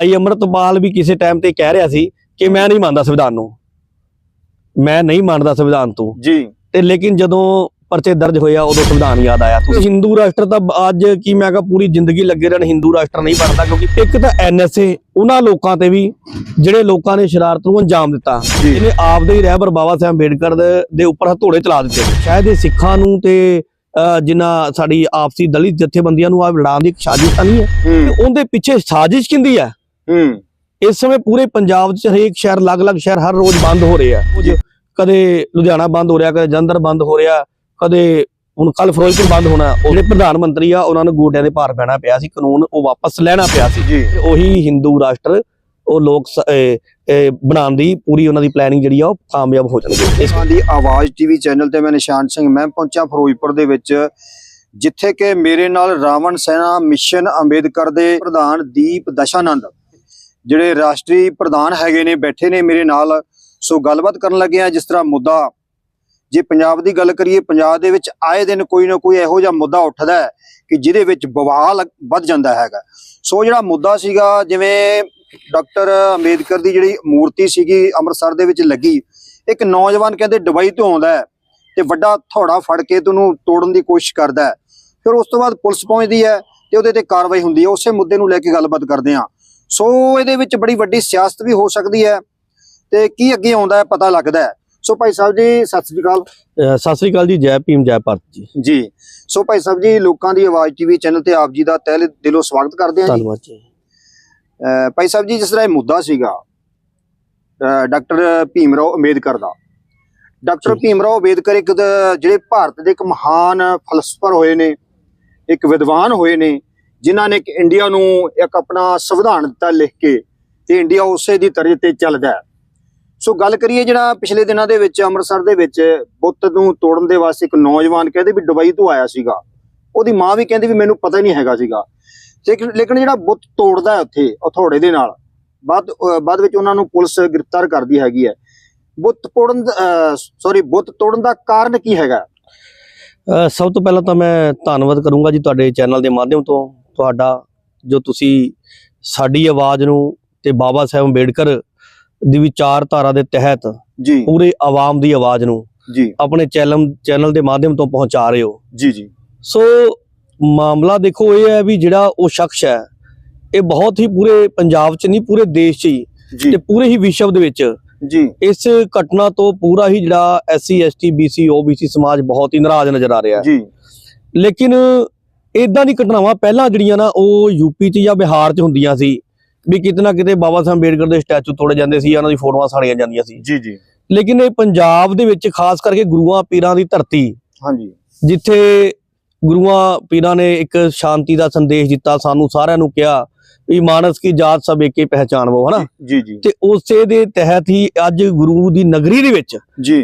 ਭਾਈ ਅਮਰਤਪਾਲ ਵੀ ਕਿਸੇ ਟਾਈਮ ਤੇ ਕਹਿ ਰਿਹਾ ਸੀ ਕਿ ਮੈਂ ਨਹੀਂ ਮੰਨਦਾ ਸੰਵਿਧਾਨ ਨੂੰ। ਮੈਂ ਨਹੀਂ ਮੰਨਦਾ ਸੰਵਿਧਾਨ ਤੋਂ। ਜੀ। ਤੇ ਲੇਕਿਨ ਜਦੋਂ ਪਰਚੇ ਦਰਜ ਹੋਇਆ ਉਦੋਂ ਸੰਵਿਧਾਨ ਯਾਦ ਆਇਆ। ਤੁਸੀਂ ਹਿੰਦੂ ਰਾਸ਼ਟਰ ਤਾਂ ਅੱਜ ਕੀ ਮੈਂ ਕਹਾਂ ਪੂਰੀ ਜ਼ਿੰਦਗੀ ਲੱਗੇ ਰਹਿਣ ਹਿੰਦੂ ਰਾਸ਼ਟਰ ਨਹੀਂ ਬਣਦਾ ਕਿਉਂਕਿ ਇੱਕ ਤਾਂ ਐਨਐਸਏ ਉਹਨਾਂ ਲੋਕਾਂ ਤੇ ਵੀ ਜਿਹੜੇ ਲੋਕਾਂ ਨੇ ਸ਼ਰਾਰਤ ਨੂੰ ਅੰਜਾਮ ਦਿੱਤਾ ਜੀ। ਇਹਨੇ ਆਪਦੇ ਹੀ ਰਹਿਬਰ ਬਾਬਾ ਸਾਹਿਬ ਅੰਬੇਡਕਰ ਦੇ ਉੱਪਰ ਹਥੋੜੇ ਚਲਾ ਦਿੱਤੇ। ਸ਼ਾਇਦ ਇਹ ਸਿੱਖਾਂ ਨੂੰ ਤੇ ਜਿਨ੍ਹਾਂ ਸਾਡੀ ਆਪਸੀ ਦਲਿਤ ਜਥੇਬੰਦੀਆਂ ਨੂੰ ਆ ਲੜਾਉਣ ਦੀ ਸਾਜ਼ਿਸ਼ ਤਾਂ ਨਹੀਂ ਹੈ। ਹੂੰ। ਤੇ ਉਹਦੇ ਪਿੱਛੇ ਸਾਜ਼ਿਸ਼ ਕਿੰਦੀ ਹੈ? ਹੂੰ। ਇਸ ਸਮੇਂ ਪੂਰੇ ਪੰਜਾਬ 'ਚ ਹਰੇਕ ਸ਼ਹਿਰ ਅਲੱਗ-ਅਲੱਗ ਸ਼ਹਿਰ ਹਰ ਰੋਜ਼ ਬੰਦ ਹੋ ਰਹੇ ਆ। ਕੁਝ ਕਦੇ ਲੁਧਿਆਣਾ ਬੰਦ ਹੋ ਰਿਹਾ ਕਦੇ ਜਲੰਧਰ ਬੰਦ ਹੋ ਰਿਹਾ ਕਦੇ ਹੁਣ ਕੱਲ ਫਿਰੋਜ਼ਪੁਰ ਬੰਦ ਹੋਣਾ। ਉਹ ਜਿਹੜੇ ਪ੍ਰਧਾਨ ਮੰਤਰੀ ਆ ਉਹਨਾਂ ਨੂੰ ਗੋਡਿਆਂ ਦੇ ਭਾਰ ਪੈਣਾ ਪਿਆ ਸੀ ਕਾਨੂੰਨ ਉਹ ਵਾਪਸ ਲੈਣਾ ਪਿਆ ਸੀ। ਜੀ। ਉਹੀ ਹਿੰਦੂ ਰਾਸ਼ਟਰ ਉਹ ਲੋਕ ਬਣਾਉਣ ਦੀ ਪੂਰੀ ਉਹਨਾਂ ਦੀ ਪਲੈਨਿੰਗ ਜਿਹੜੀ ਆ ਉਹ ਕਾਮਯਾਬ ਹੋ ਜਾਣਗੇ। ਇਸ ਦੀ ਆਵਾਜ਼ ਟੀਵੀ ਚੈਨਲ ਤੇ ਮੈਂ ਨਿਸ਼ਾਨ ਸਿੰਘ ਮੈਂ ਪਹੁੰਚਿਆ ਫਿਰੋਜ਼ਪੁਰ ਦੇ ਵਿੱਚ ਜਿੱਥੇ ਕਿ ਮੇਰੇ ਨਾਲ ਰਾਵਣ ਸੈਨਾ ਮਿਸ਼ਨ ਅੰਬੇਦਕਰ ਦੇ ਪ੍ਰਧਾਨ ਦੀਪ ਦਸ਼ਾਨੰਦ। ਜਿਹੜੇ ਰਾਸ਼ਟਰੀ ਪ੍ਰਧਾਨ ਹੈਗੇ ਨੇ, ਬੈਠੇ ਨੇ ਮੇਰੇ ਨਾਲ, ਸੋ ਗੱਲਬਾਤ ਕਰਨ ਲੱਗੇ ਆ ਜਿਸ ਤਰ੍ਹਾਂ ਮੁੱਦਾ ਜੇ ਪੰਜਾਬ ਦੀ ਗੱਲ ਕਰੀਏ, ਪੰਜਾਬ ਦੇ ਵਿੱਚ ਆਏ ਦਿਨ ਕੋਈ ਨਾ ਕੋਈ ਇਹੋ ਜਿਹਾ ਮੁੱਦਾ ਉੱਠਦਾ ਹੈ ਕਿ ਜਿਹਦੇ ਵਿੱਚ ਬਵਾਲ ਵੱਧ ਜਾਂਦਾ ਹੈਗਾ। ਸੋ ਜਿਹੜਾ ਮੁੱਦਾ ਸੀਗਾ, ਜਿਵੇਂ ਡਾਕਟਰ ਅੰਬੇਦਕਰ ਦੀ ਜਿਹੜੀ ਮੂਰਤੀ ਸੀਗੀ ਅੰਮ੍ਰਿਤਸਰ ਦੇ ਵਿੱਚ ਲੱਗੀ, ਇੱਕ ਨੌਜਵਾਨ ਕਹਿੰਦੇ ਦੁਬਈ ਤੋਂ ਆਉਂਦਾ ਹੈ ਤੇ ਵੱਡਾ ਥੋੜਾ ਫੜ ਕੇ ਤੁਹਾਨੂੰ ਤੋੜਨ ਦੀ ਕੋਸ਼ਿਸ਼ ਕਰਦਾ ਫਿਰ ਉਸ ਤੋਂ ਬਾਅਦ ਪੁਲਿਸ ਪਹੁੰਚਦੀ ਹੈ ਤੇ ਉਹਦੇ ਤੇ ਕਾਰਵਾਈ ਹੁੰਦੀ ਹੈ। ਉਸੇ ਮੁੱਦੇ ਨੂੰ ਲੈ ਕੇ ਗੱਲਬਾਤ ਕਰਦੇ ਹਾਂ। ਸੋ ਇਹਦੇ ਵਿੱਚ ਬੜੀ ਵੱਡੀ ਸਿਆਸਤ ਵੀ ਹੋ ਸਕਦੀ ਹੈ ਤੇ ਕੀ ਅੱਗੇ ਆਉਂਦਾ ਹੈ ਪਤਾ ਲੱਗਦਾ ਹੈ। ਸੋ ਭਾਈ ਸਾਹਿਬ ਜੀ ਸਤਿ ਸ੍ਰੀ ਅਕਾਲ। ਸਤਿ ਸ੍ਰੀ ਅਕਾਲ ਜੀ ਜੈ ਭੀਮ ਜੈ ਭਾਰਤ ਜੀ। ਜੀ ਸੋ ਭਾਈ ਸਾਹਿਬ ਜੀ ਲੋਕਾਂ ਦੀ ਆਵਾਜ਼ ਟੀਵੀ ਚੈਨਲ ਤੇ ਆਪ ਜੀ ਦਾ ਤਹਿ ਦਿਲੋਂ ਸਵਾਗਤ ਕਰਦੇ ਹਾਂ ਜੀ। ਧੰਨਵਾਦ ਜੀ। ਭਾਈ ਸਾਹਿਬ ਜੀ ਜਿਸ ਤਰ੍ਹਾਂ ਇਹ ਮੁੱਦਾ ਸੀਗਾ ਡਾਕਟਰ ਭੀਮਰਾਓ ਅੰਬੇਦਕਰ ਦਾ। ਡਾਕਟਰ ਜੀ। ਭੀਮਰਾਓ ਅੰਬੇਦਕਰ ਇੱਕ ਜਿਹੜੇ ਭਾਰਤ ਦੇ ਇੱਕ ਮਹਾਨ ਫਲਸਫਰ ਹੋਏ ਨੇ ਇੱਕ ਵਿਦਵਾਨ ਹੋਏ ਨੇ ਜਿਨ੍ਹਾਂ ਨੇ ਇੰਡੀਆ ਨੂੰ ਇੱਕ ਆਪਣਾ ਸੰਵਿਧਾਨ ਦਿੱਤਾ ਲਿਖ ਕੇ, ਤੇ ਇੰਡੀਆ ਉਸੇ ਦੀ ਤਰਜ਼ ਤੇ ਚੱਲਦਾ ਹੈ। ਸੋ ਗੱਲ ਕਰੀਏ ਜਿਹੜਾ ਪਿਛਲੇ ਦਿਨਾਂ ਦੇ ਵਿੱਚ, ਅੰਮ੍ਰਿਤਸਰ ਦੇ ਵਿੱਚ ਬੁੱਤ ਨੂੰ ਤੋੜਨ ਦੇ ਵਾਸਤੇ ਇੱਕ ਨੌਜਵਾਨ ਕਹਿੰਦੇ ਵੀ ਦੁਬਈ ਤੋਂ ਆਇਆ ਸੀਗਾ। ਉਹਦੀ ਮਾਂ ਵੀ ਕਹਿੰਦੀ ਵੀ ਮੈਨੂੰ ਪਤਾ ਹੀ ਨਹੀਂ ਹੈਗਾ ਸੀਗਾ। ਲੇਕਿਨ ਜਿਹੜਾ ਬੁੱਤ ਤੋੜਦਾ ਉੱਥੇ, ਹਥੌੜੇ ਦੇ ਨਾਲ, ਬਾਅਦ ਬਾਅਦ ਵਿੱਚ ਉਹਨਾਂ ਨੂੰ ਪੁਲਿਸ ਗ੍ਰਿਫਤਾਰ ਕਰਦੀ ਹੈਗੀ ਹੈ। ਬੁੱਤ ਤੋੜਨ ਸੌਰੀ, ਬੁੱਤ ਤੋੜਨ ਦਾ ਕਾਰਨ ਕੀ ਹੈਗਾ? ਸਭ ਤੋਂ ਪਹਿਲਾਂ ਤਾਂ ਮੈਂ ਧੰਨਵਾਦ ਕਰੂੰਗਾ ਜੀ ਤੁਹਾਡੇ ਚੈਨਲ ਦੇ ਮਾਧਿਅਮ ਤੋਂ। ਤੁਹਾਡਾ ਜੋ ਤੁਸੀਂ ਸਾਡੀ ਆਵਾਜ਼ ਨੂੰ ਤੇ ਬਾਬਾ ਸਾਹਿਬ ਅੰਬੇਡਕਰ ਦੀ ਵਿਚਾਰਧਾਰਾ ਦੇ ਤਹਿਤ ਜੀ। ਪੂਰੇ ਆਵਾਮ ਦੀ ਆਵਾਜ਼ ਨੂੰ ਜੀ। ਆਪਣੇ ਚੈਨਲ ਚੈਨਲ ਦੇ ਮਾਧਿਅਮ ਤੋਂ ਪਹੁੰਚਾ ਰਹੇ ਹੋ। ਜੀ ਜੀ। ਸੋ ਮਾਮਲਾ ਦੇਖੋ ਇਹ ਹੈ ਵੀ ਜਿਹੜਾ ਉਹ ਸ਼ਖਸ ਹੈ ਇਹ ਬਹੁਤ ਹੀ ਪੂਰੇ ਪੰਜਾਬ 'ਚ ਨਹੀਂ ਪੂਰੇ ਦੇਸ਼ 'ਚ ਹੀ ਤੇ ਪੂਰੇ ਹੀ ਵਿਸ਼ਵ ਦੇ ਵਿੱਚ ਜੀ। ਇਸ ਘਟਨਾ ਤੋਂ ਪੂਰਾ ਹੀ ਜਿਹੜਾ ਐਸਸੀ ਐਸਟੀ ਬੀਸੀ ਓਬੀਸੀ ਸਮਾਜ ਬਹੁਤ ਹੀ ਨਾਰਾਜ਼ ਨਜ਼ਰ ਆ ਰਿਹਾ ਹੈ। ਜੀ। ਲੇਕਿਨ ਇਦਾਂ ਦੀ ਘਟਨਾਵਾਂ ਪਹਿਲਾਂ ਜਿਹੜੀਆਂ ਨਾ ਉਹ ਯੂਪੀ 'ਚ ਜਾਂ ਬਿਹਾਰ 'ਚ ਹੁੰਦੀਆਂ ਸੀ ਵੀ ਕਿਤੇ ਨਾ ਕਿਤੇ ਬਾਬਾ ਸਾਹਿਬ ਅੰਬੇਡਕਰ ਦੇ ਸਟੈਚੂ ਤੋੜੇ ਜਾਂਦੇ ਸੀ ਉਹਨਾਂ ਦੀ ਫੋਟੋਆਂ ਸਾੜੀਆਂ ਜਾਂਦੀਆਂ ਸੀ। ਜੀ ਜੀ। ਲੇਕਿਨ ਇਹ ਪੰਜਾਬ ਦੇ ਵਿੱਚ ਖਾਸ ਕਰਕੇ ਗੁਰੂਆਂ ਪੀਰਾਂ ਦੀ ਧਰਤੀ ਹਾਂਜੀ। ਜਿੱਥੇ ਗੁਰੂਆਂ ਪੀਰਾਂ ਨੇ ਇੱਕ ਸ਼ਾਂਤੀ ਦਾ ਸੰਦੇਸ਼ ਦਿੱਤਾ ਸਾਨੂੰ ਸਾਰਿਆਂ ਨੂੰ ਕਿਹਾ ਵੀ ਮਾਨਸ ਕੀ ਜਾਤ ਸਭ ਏਕੇ ਪਹਿਚਾਨਵੋ ਹਨਾ? ਜੀ ਜੀ। ਤੇ ਉਸੇ ਦੇ ਤਹਿਤ ਹੀ ਅੱਜ ਗੁਰੂ ਦੀ ਨਗਰੀ ਦੇ ਵਿੱਚ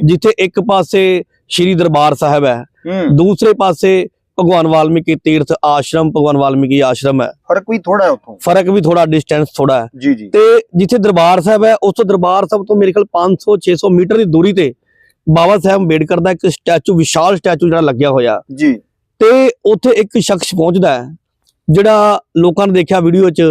ਜਿੱਥੇ ਇੱਕ ਪਾਸੇ ਸ਼੍ਰੀ ਦਰਬਾਰ ਸਾਹਿਬ ਹੂੰ। ਦੂਸਰੇ ਪਾਸੇ ਭਗਵਾਨ ਵਾਲਮੀਕੀ ਤੀਰਥ ਆਸ਼ਰਮ ਭਗਵਾਨ ਵਾਲਮੀਕੀ ਆਸ਼ਰਮ ਹੈ। ਫ਼ਰਕ ਵੀ ਥੋੜਾ ਹੈ ਉੱਥੋਂ? ਫ਼ਰਕ ਵੀ ਥੋੜਾ ਡਿਸਟੈਂਸ ਥੋੜਾ ਹੈ। ਜੀ ਜੀ। ਤੇ ਜਿੱਥੇ ਦਰਬਾਰ ਸਾਹਿਬ ਹੈ ਉਸ ਤੋਂ ਦਰਬਾਰ ਸਾਹਿਬ ਤੋਂ ਮੇਰੇ ਖਿਆਲ 500 600 ਮੀਟਰ ਦੀ ਦੂਰੀ ਤੇ ਬਾਬਾ ਸਾਹਿਬ ਅੰਬੇਡਕਰ ਦਾ ਇੱਕ ਸਟੈਚੂ ਵਿਸ਼ਾਲ ਸਟੈਚੂ ਜਿਹੜਾ ਲੱਗਿਆ ਹੋਇਆ। ਜੀ। ਤੇ ਉੱਥੇ ਇੱਕ ਸ਼ਖਸ ਪਹੁੰਚਦਾ ਹੈ ਜਿਹੜਾ ਲੋਕਾਂ ਨੇ ਦੇਖਿਆ ਵੀਡੀਓ 'ਚ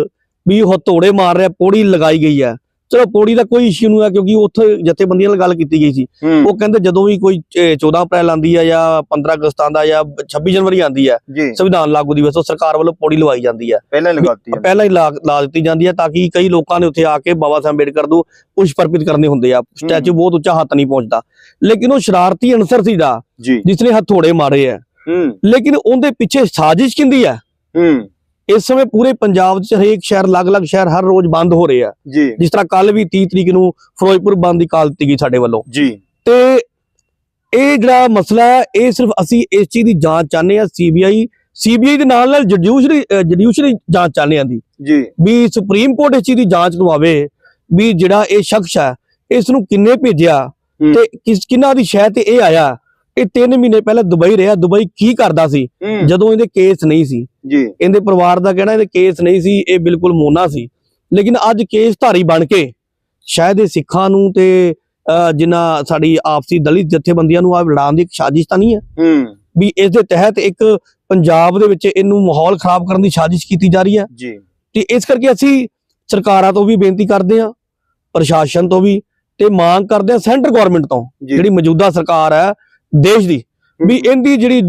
ਵੀ ਉਹ ਹਥੌੜੇ ਮਾਰ ਰਿਹਾ ਪੌੜੀ ਲਗਾਈ ਗਈ ਹੈ। ਚਲੋ ਪੌੜੀ ਦਾ ਕੋਈ ਇਸ਼ੂ ਨਹੀਂ ਹੈ ਕਿਉਂਕਿ ਉੱਥੇ ਜਥੇਬੰਦੀਆਂ ਨਾਲ ਗੱਲ ਕੀਤੀ ਗਈ ਸੀ। ਉਹ ਕਹਿੰਦੇ ਜਦੋਂ ਵੀ ਕੋਈ ਅਹ, 14 ਅਪ੍ਰੈਲ ਆਂਦੀ ਹੈ ਜਾਂ 15 ਅਗਸਤ ਆਂਦਾ ਜਾਂ 26 ਜਨਵਰੀ ਆਂਦੀ ਜੀ। ਸੰਵਿਧਾਨ ਲਾਗੂ ਦਿਵਸ ਉਹ ਸਰਕਾਰ ਵੱਲੋਂ ਪੌੜੀ ਲਵਾਈ ਜਾਂਦੀ ਹੈ ਪਹਿਲਾਂ ਹੀ ਲਗਾਤੀ ਹੈ ਪਹਿਲਾਂ ਹੀ ਲਾ ਦਿੱਤੀ ਜਾਂਦੀ ਹੈ ਤਾਂ ਕਿ ਕਈ ਲੋਕਾਂ ਨੇ ਉੱਥੇ ਆ ਕੇ ਬਾਬਾ ਸਾਹਿਬ ਅੰਬੇਡਕਰ ਨੂੰ ਪੁਸ਼ਪ ਅਰਪਿਤ ਕਰਨੇ ਹੁੰਦੇ ਆ। ਸਟੈਚੂ ਬਹੁਤ ਉੱਚਾ ਹੱਥ ਨਹੀਂ ਪਹੁੰਚਦਾ। ਲੇਕਿਨ ਉਹ ਸ਼ਰਾਰਤੀ ਅਨਸਰ ਸੀਗਾ ਜੀ। ਜਿਸ ਨੇ ਹਥੌੜੇ ਮਾਰੇ ਆ। ਲੇਕਿਨ ਉਹਦੇ ਪਿੱਛੇ ਸਾਜ਼ਿਸ਼ ਕਿੰਦੀ ਹੂੰ। ਇਸ ਸਮੇਂ ਪੂਰੇ ਪੰਜਾਬ 'ਚ ਹਰੇਕ ਸ਼ਹਿਰ ਅਲੱਗ-ਅਲੱਗ ਸ਼ਹਿਰ ਹਰ ਰੋਜ਼ ਬੰਦ ਹੋ ਰਹੇ ਆ। ਜੀ। ਜਿਸ ਤਰ੍ਹਾਂ ਕੱਲ ਵੀ 30 ਤਰੀਕ ਨੂੰ ਫਿਰੋਜ਼ਪੁਰ ਬੰਦ ਦੀ ਕਾਲ ਦਿੱਤੀ ਗਈ ਸਾਡੇ ਵੱਲੋਂ। ਜੀ। ਤੇ ਇਹ ਜਿਹੜਾ ਮਸਲਾ ਇਹ ਸਿਰਫ ਅਸੀਂ ਇਸ ਚੀਜ਼ ਦੀ ਜਾਂਚ ਚਾਹੁੰਦੇ ਆ ਸੀਬੀਆਈ ਸੀਬੀਆਈ ਦੇ ਨਾਲ ਨਾਲ ਜੁਡੀਸ਼ਰੀ ਜੁਡੀਸ਼ਰੀ ਜਾਂਚ ਚਾਹੁੰਦੇ ਆ ਦੀ ਜੀ। ਵੀ ਸੁਪਰੀਮ ਕੋਰਟ ਇਸ ਚੀਜ਼ ਦੀ ਜਾਂਚ ਕਰਵਾਵੇ ਵੀ ਜਿਹੜਾ ਇਹ ਸ਼ਖਸ ਹੈ ਇਸ ਨੂੰ ਕਿੰਨੇ ਭੇਜਿਆ। ਤੇ ਕਿਸ ਕਿੰਨਾ ਦੀ ਸ਼ਹਿ ਤੇ ਇਹ ਆਇਆ। ਇਹ 3 ਮਹੀਨੇ ਪਹਿਲਾਂ ਦੁਬਈ ਰਿਹਾ। ਦੁਬਈ ਕੀ ਕਰਦਾ ਸੀ? ਹੂੰ। ਜਦੋਂ ਇਹਦੇ ਕੇਸ ਨਹੀਂ ਸੀ। ਜੀ। ਇਹਦੇ ਪਰਿਵਾਰ ਦਾ ਕਹਿਣਾ ਇਹਦੇ ਕੇਸ ਨਹੀਂ ਸੀ ਇਹ ਬਿਲਕੁਲ ਮੋਨਾ ਸੀ। ਲੇਕਿਨ ਅੱਜ ਕੇਸ ਧਾਰੀ ਬਣ ਕੇ ਸ਼ਾਇਦ ਇਹ ਸਿੱਖਾਂ ਨੂੰ ਤੇ ਜਿਨ੍ਹਾਂ ਸਾਡੀ ਆਪਸੀ ਦਲਿਤ ਜਥੇਬੰਦੀਆਂ ਨੂੰ ਆ ਲੜਾਉਣ ਦੀ ਇੱਕ ਸਾਜ਼ਿਸ਼ ਤਾਂ ਨਹੀਂ ਹੈ। ਹੂੰ। ਵੀ ਇਸ ਦੇ ਤਹਿਤ ਇੱਕ ਪੰਜਾਬ ਦੇ ਵਿੱਚ ਇਹਨੂੰ ਮਾਹੌਲ ਖਰਾਬ ਕਰਨ ਦੀ ਸਾਜ਼ਿਸ਼ ਕੀਤੀ ਜਾ ਰਹੀ ਹੈ। ਜੀ। ਤੇ ਇਸ ਕਰਕੇ ਅਸੀਂ ਸਰਕਾਰਾਂ ਤੋਂ ਵੀ ਬੇਨਤੀ ਕਰਦੇ ਆ ਪ੍ਰਸ਼ਾਸਨ ਤੋਂ ਵੀ ਤੇ ਮੰਗ ਕਰਦੇ ਆ ਸੈਂਟਰ ਗਵਰਨਮੈਂਟ ਤੋਂ ਜਿਹੜੀ ਮੌਜੂਦਾ ਸਰਕਾਰ ਹੈ ਦੇਸ਼ ਦੀ ਵੀ ਇਹਦੀ ਜਿਹੜੀ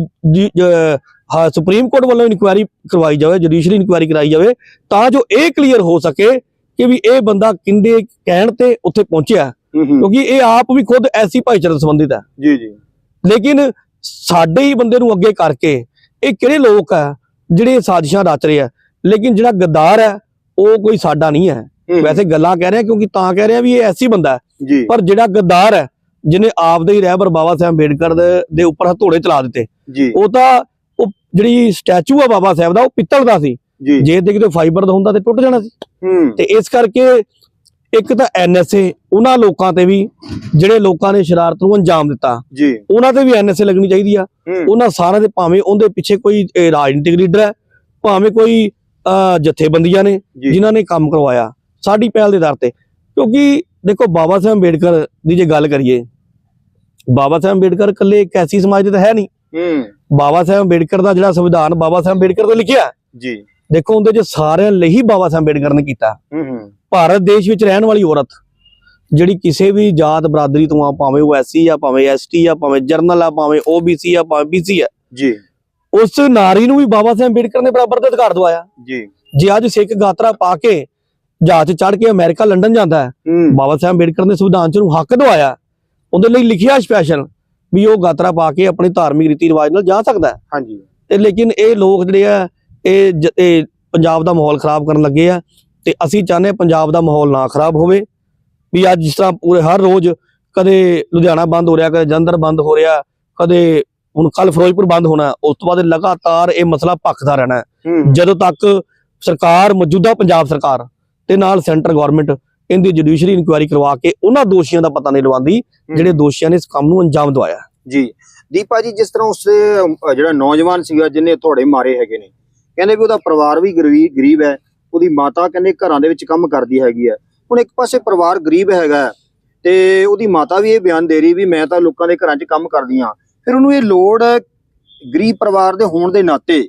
ਹਾਂ ਸੁਪਰੀਮ ਕੋਰਟ ਵੱਲੋਂ ਇਨਕੁਆਇਰੀ ਕਰਵਾਈ ਜਾਵੇ ਜੁਡੀਸ਼ਰੀ ਇਨਕੁਆਇਰੀ ਕਰਾਈ ਜਾਵੇ ਤਾਂ ਜੋ ਇਹ ਕਲੀਅਰ ਹੋ ਸਕੇ ਕਿ ਵੀ ਇਹ ਬੰਦਾ ਕਿੰਦੇ ਕਹਿਣ ਤੇ ਉੱਥੇ ਪਹੁੰਚਿਆ। ਕਿਉਂਕਿ ਇਹ ਆਪ ਵੀ ਖੁਦ ਐਸੀ ਭਾਈਚਾਰੇ ਨਾਲ ਸੰਬੰਧਿਤ ਹੈ। ਜੀ ਜੀ। ਲੇਕਿਨ ਸਾਡੇ ਹੀ ਬੰਦੇ ਨੂੰ ਅੱਗੇ ਕਰਕੇ ਇਹ ਕਿਹੜੇ ਲੋਕ ਆ ਜਿਹੜੇ ਸਾਜ਼ਿਸ਼ਾਂ ਰਚ ਰਹੇ ਆ? ਲੇਕਿਨ ਜਿਹੜਾ ਗੱਦਾਰ ਹੈ ਉਹ ਕੋਈ ਸਾਡਾ ਨਹੀਂ ਹੈ। ਵੈਸੇ ਗੱਲਾਂ ਕਹਿ ਰਹੇ ਆ ਕਿਉਂਕਿ ਤਾਂ ਕਹਿ ਰਹੇ ਆ ਵੀ ਇਹ ਐਸੀ ਬੰਦਾ ਹੈ। ਪਰ ਜਿਹੜਾ ਗੱਦਾਰ ਹੈ ਜਿਹਨੇ ਆਪਦੇ ਹੀ ਰਹਿਬਰ ਬਾਬਾ ਸਾਹਿਬ ਅੰਬੇਡਕਰ ਦੇ ਉੱਪਰ ਹਥੋੜੇ ਚਲਾ ਦਿੱਤੇ। ਉਹ ਤਾਂ ਉਹ ਜਿਹੜੀ ਸਟੈਚੂ ਆ ਬਾਬਾ ਸਾਹਿਬ ਦਾ ਉਹ ਪਿੱਤਲ ਦਾ ਸੀ। ਜੀ। ਤੇ ਕਿਤੇ ਫਾਈਬਰ ਦਾ ਹੁੰਦਾ ਤੇ ਟੁੱਟ ਜਾਣਾ ਸੀ। ਤੇ ਇਸ ਕਰਕੇ ਇੱਕ ਤਾਂ ਐਨਐਸਏ ਉਹਨਾਂ ਲੋਕਾਂ ਤੇ ਵੀ ਜਿਹੜੇ ਲੋਕਾਂ ਨੇ ਸ਼ਰਾਰਤ ਨੂੰ ਅੰਜਾਮ ਦਿੱਤਾ ਜੀ। ਉਹਨਾਂ ਤੇ ਵੀ ਐਨਐਸਏ ਲੱਗਣੀ ਚਾਹੀਦੀ ਆ। ਉਹਨਾਂ ਸਾਰਿਆਂ ਦੇ ਭਾਵੇਂ ਉਹਦੇ ਪਿੱਛੇ ਕੋਈ ਰਾਜਨੀਤਿਕ ਲੀਡਰ ਹੈ ਭਾਵੇਂ ਕੋਈ ਜਥੇਬੰਦੀਆਂ ਨੇ ਜਿਨ੍ਹਾਂ ਨੇ ਕੰਮ ਕਰਵਾਇਆ ਸਾਡੀ ਪਹਿਲ ਦੇ ਦਰ ਤੇ। ਕਿਉਂਕਿ ਦੇਖੋ ਬਾਬਾ ਸਾਹਿਬ ਅੰਬੇਡਕਰ ਦੀ ਜੇ ਗੱਲ ਕਰੀਏ ਬਾਬਾ ਸਾਹਿਬ ਅੰਬੇਡਕਰ ਇਕੱਲੇ ਇੱਕ ਐਸੀ ਸਮਾਜ ਦੇ ਤਾਂ ਹੈ ਨਹੀਂ। ਹੂੰ। ਬਾਬਾ ਸਾਹਿਬ ਅੰਬੇਡਕਰ ਦਾ ਜਿਹੜਾ ਸੰਵਿਧਾਨ ਬਾਬਾ ਸਾਹਿਬ ਅੰਬੇਡਕਰ ਨੇ ਲਿਖਿਆ। ਜੀ। ਦੇਖੋ ਉਹਦੇ ਚ ਸਾਰਿਆਂ ਲਈ ਹੀ ਬਾਬਾ ਸਾਹਿਬ ਅੰਬੇਡਕਰ ਨੇ ਕੀਤਾ। ਹੂੰ ਹੂੰ। ਭਾਰਤ ਦੇਸ਼ ਵਿੱਚ ਰਹਿਣ ਵਾਲੀ ਔਰਤ ਜਿਹੜੀ ਕਿਸੇ ਵੀ ਜਾਤ ਬਰਾਦਰੀ ਤੋਂ ਆ ਭਾਵੇਂ ਉਹ ਐਸਸੀ ਆ ਭਾਵੇਂ ਐਸਟੀ ਆ ਭਾਵੇਂ ਜਰਨਲ ਆ ਭਾਵੇਂ ਓਬੀਸੀ ਆ ਭਾਵੇਂ ਬੀਸੀ ਆ ਜੀ। ਉਸ ਨਾਰੀ ਨੂੰ ਵੀ ਬਾਬਾ ਸਾਹਿਬ ਅੰਬੇਡਕਰ ਨੇ ਬਰਾਬਰ ਦਾ ਅਧਿਕਾਰ ਦਵਾਇਆ। ਜੀ। ਜੇ ਅੱਜ ਸਿੱਖ ਗਾਤਰਾ ਪਾ ਕੇ ਜਹਾਜ਼ ਚੜ ਕੇ ਅਮਰੀਕਾ ਲੰਡਨ ਜਾਂਦਾ ਹੂੰ ਬਾਬਾ ਸਾਹਿਬ ਅੰਬੇਡਕਰ ਨੇ ਸੰਵਿਧਾਨ ਚ ਨੂੰ ਹੱਕ ਦਵਾਇਆ। ਉਹਦੇ ਲਈ ਲਿਖਿਆ ਸਪੈਸ਼ਲ ਵੀ ਉਹ ਗਾਤਰਾ ਪਾ ਕੇ ਆਪਣੀ ਧਾਰਮਿਕ ਰੀਤੀ ਰਿਵਾਜ ਨਾਲ ਜਾ ਸਕਦਾ ਹਾਂਜੀ। ਤੇ ਲੇਕਿਨ ਇਹ ਲੋਕ ਜਿਹੜੇ ਆ ਇਹ ਪੰਜਾਬ ਦਾ ਮਾਹੌਲ ਖਰਾਬ ਕਰਨ ਲੱਗੇ ਆ ਤੇ ਅਸੀਂ ਚਾਹੁੰਦੇ ਪੰਜਾਬ ਦਾ ਮਾਹੌਲ ਨਾ ਖਰਾਬ ਹੋਵੇ। ਵੀ ਅੱਜ ਜਿਸ ਤਰ੍ਹਾਂ ਪੂਰੇ ਹਰ ਰੋਜ਼ ਕਦੇ ਲੁਧਿਆਣਾ ਬੰਦ ਹੋ ਰਿਹਾ ਕਦੇ ਜਲੰਧਰ ਬੰਦ ਹੋ ਰਿਹਾ ਕਦੇ ਹੁਣ ਕੱਲ ਫਿਰੋਜ਼ਪੁਰ ਬੰਦ ਹੋਣਾ ਉਸ ਤੋਂ ਬਾਅਦ ਲਗਾਤਾਰ ਇਹ ਮਸਲਾ ਭਖਦਾ ਰਹਿਣਾ ਜਦੋਂ ਤੱਕ ਸਰਕਾਰ ਮੌਜੂਦਾ ਪੰਜਾਬ ਸਰਕਾਰ ਤੇ ਨਾਲ ਸੈਂਟਰ ਗਵਰਨਮੈਂਟ ਇਹਦੀ ਜੁਡੀਸ਼ਰੀ ਇਨਕੁਆਇਰੀ ਕਰਵਾ ਕੇ ਉਹਨਾਂ ਦੋਸ਼ੀਆਂ ਦਾ ਪਤਾ ਨਹੀਂ ਲਵਾਉਂਦੀ ਜਿਹੜੇ ਦੋਸ਼ੀਆਂ ਨੇ ਇਸ ਕੰਮ ਨੂੰ ਅੰਜਾਮ ਦਵਾਇਆ। ਜੀ। ਦੀਪਾ ਜੀ ਜਿਸ ਤਰ੍ਹਾਂ ਉਸ ਜਿਹੜਾ ਨੌਜਵਾਨ ਸੀਗਾ ਜਿਹਨੇ ਥੋੜੇ ਮਾਰੇ ਹੈਗੇ ਨੇ ਕਹਿੰਦੇ ਵੀ ਉਹਦਾ ਪਰਿਵਾਰ ਵੀ ਗਰੀਬ ਹੈ ਉਹਦੀ ਮਾਤਾ ਕਹਿੰਦੇ ਘਰਾਂ ਦੇ ਵਿੱਚ ਕੰਮ ਕਰਦੀ ਹੈਗੀ ਹੈ। ਹੁਣ ਇੱਕ ਪਾਸੇ ਪਰਿਵਾਰ ਗਰੀਬ ਹੈਗਾ ਤੇ ਉਹਦੀ ਮਾਤਾ ਵੀ ਇਹ ਬਿਆਨ ਦੇ ਰਹੀ ਵੀ ਮੈਂ ਤਾਂ ਲੋਕਾਂ ਦੇ ਘਰਾਂ 'ਚ ਕੰਮ ਕਰਦੀ ਹਾਂ। ਫਿਰ ਉਹਨੂੰ ਇਹ ਲੋੜ ਗਰੀਬ ਪਰਿਵਾਰ ਦੇ ਹੋਣ ਦੇ ਨਾਤੇ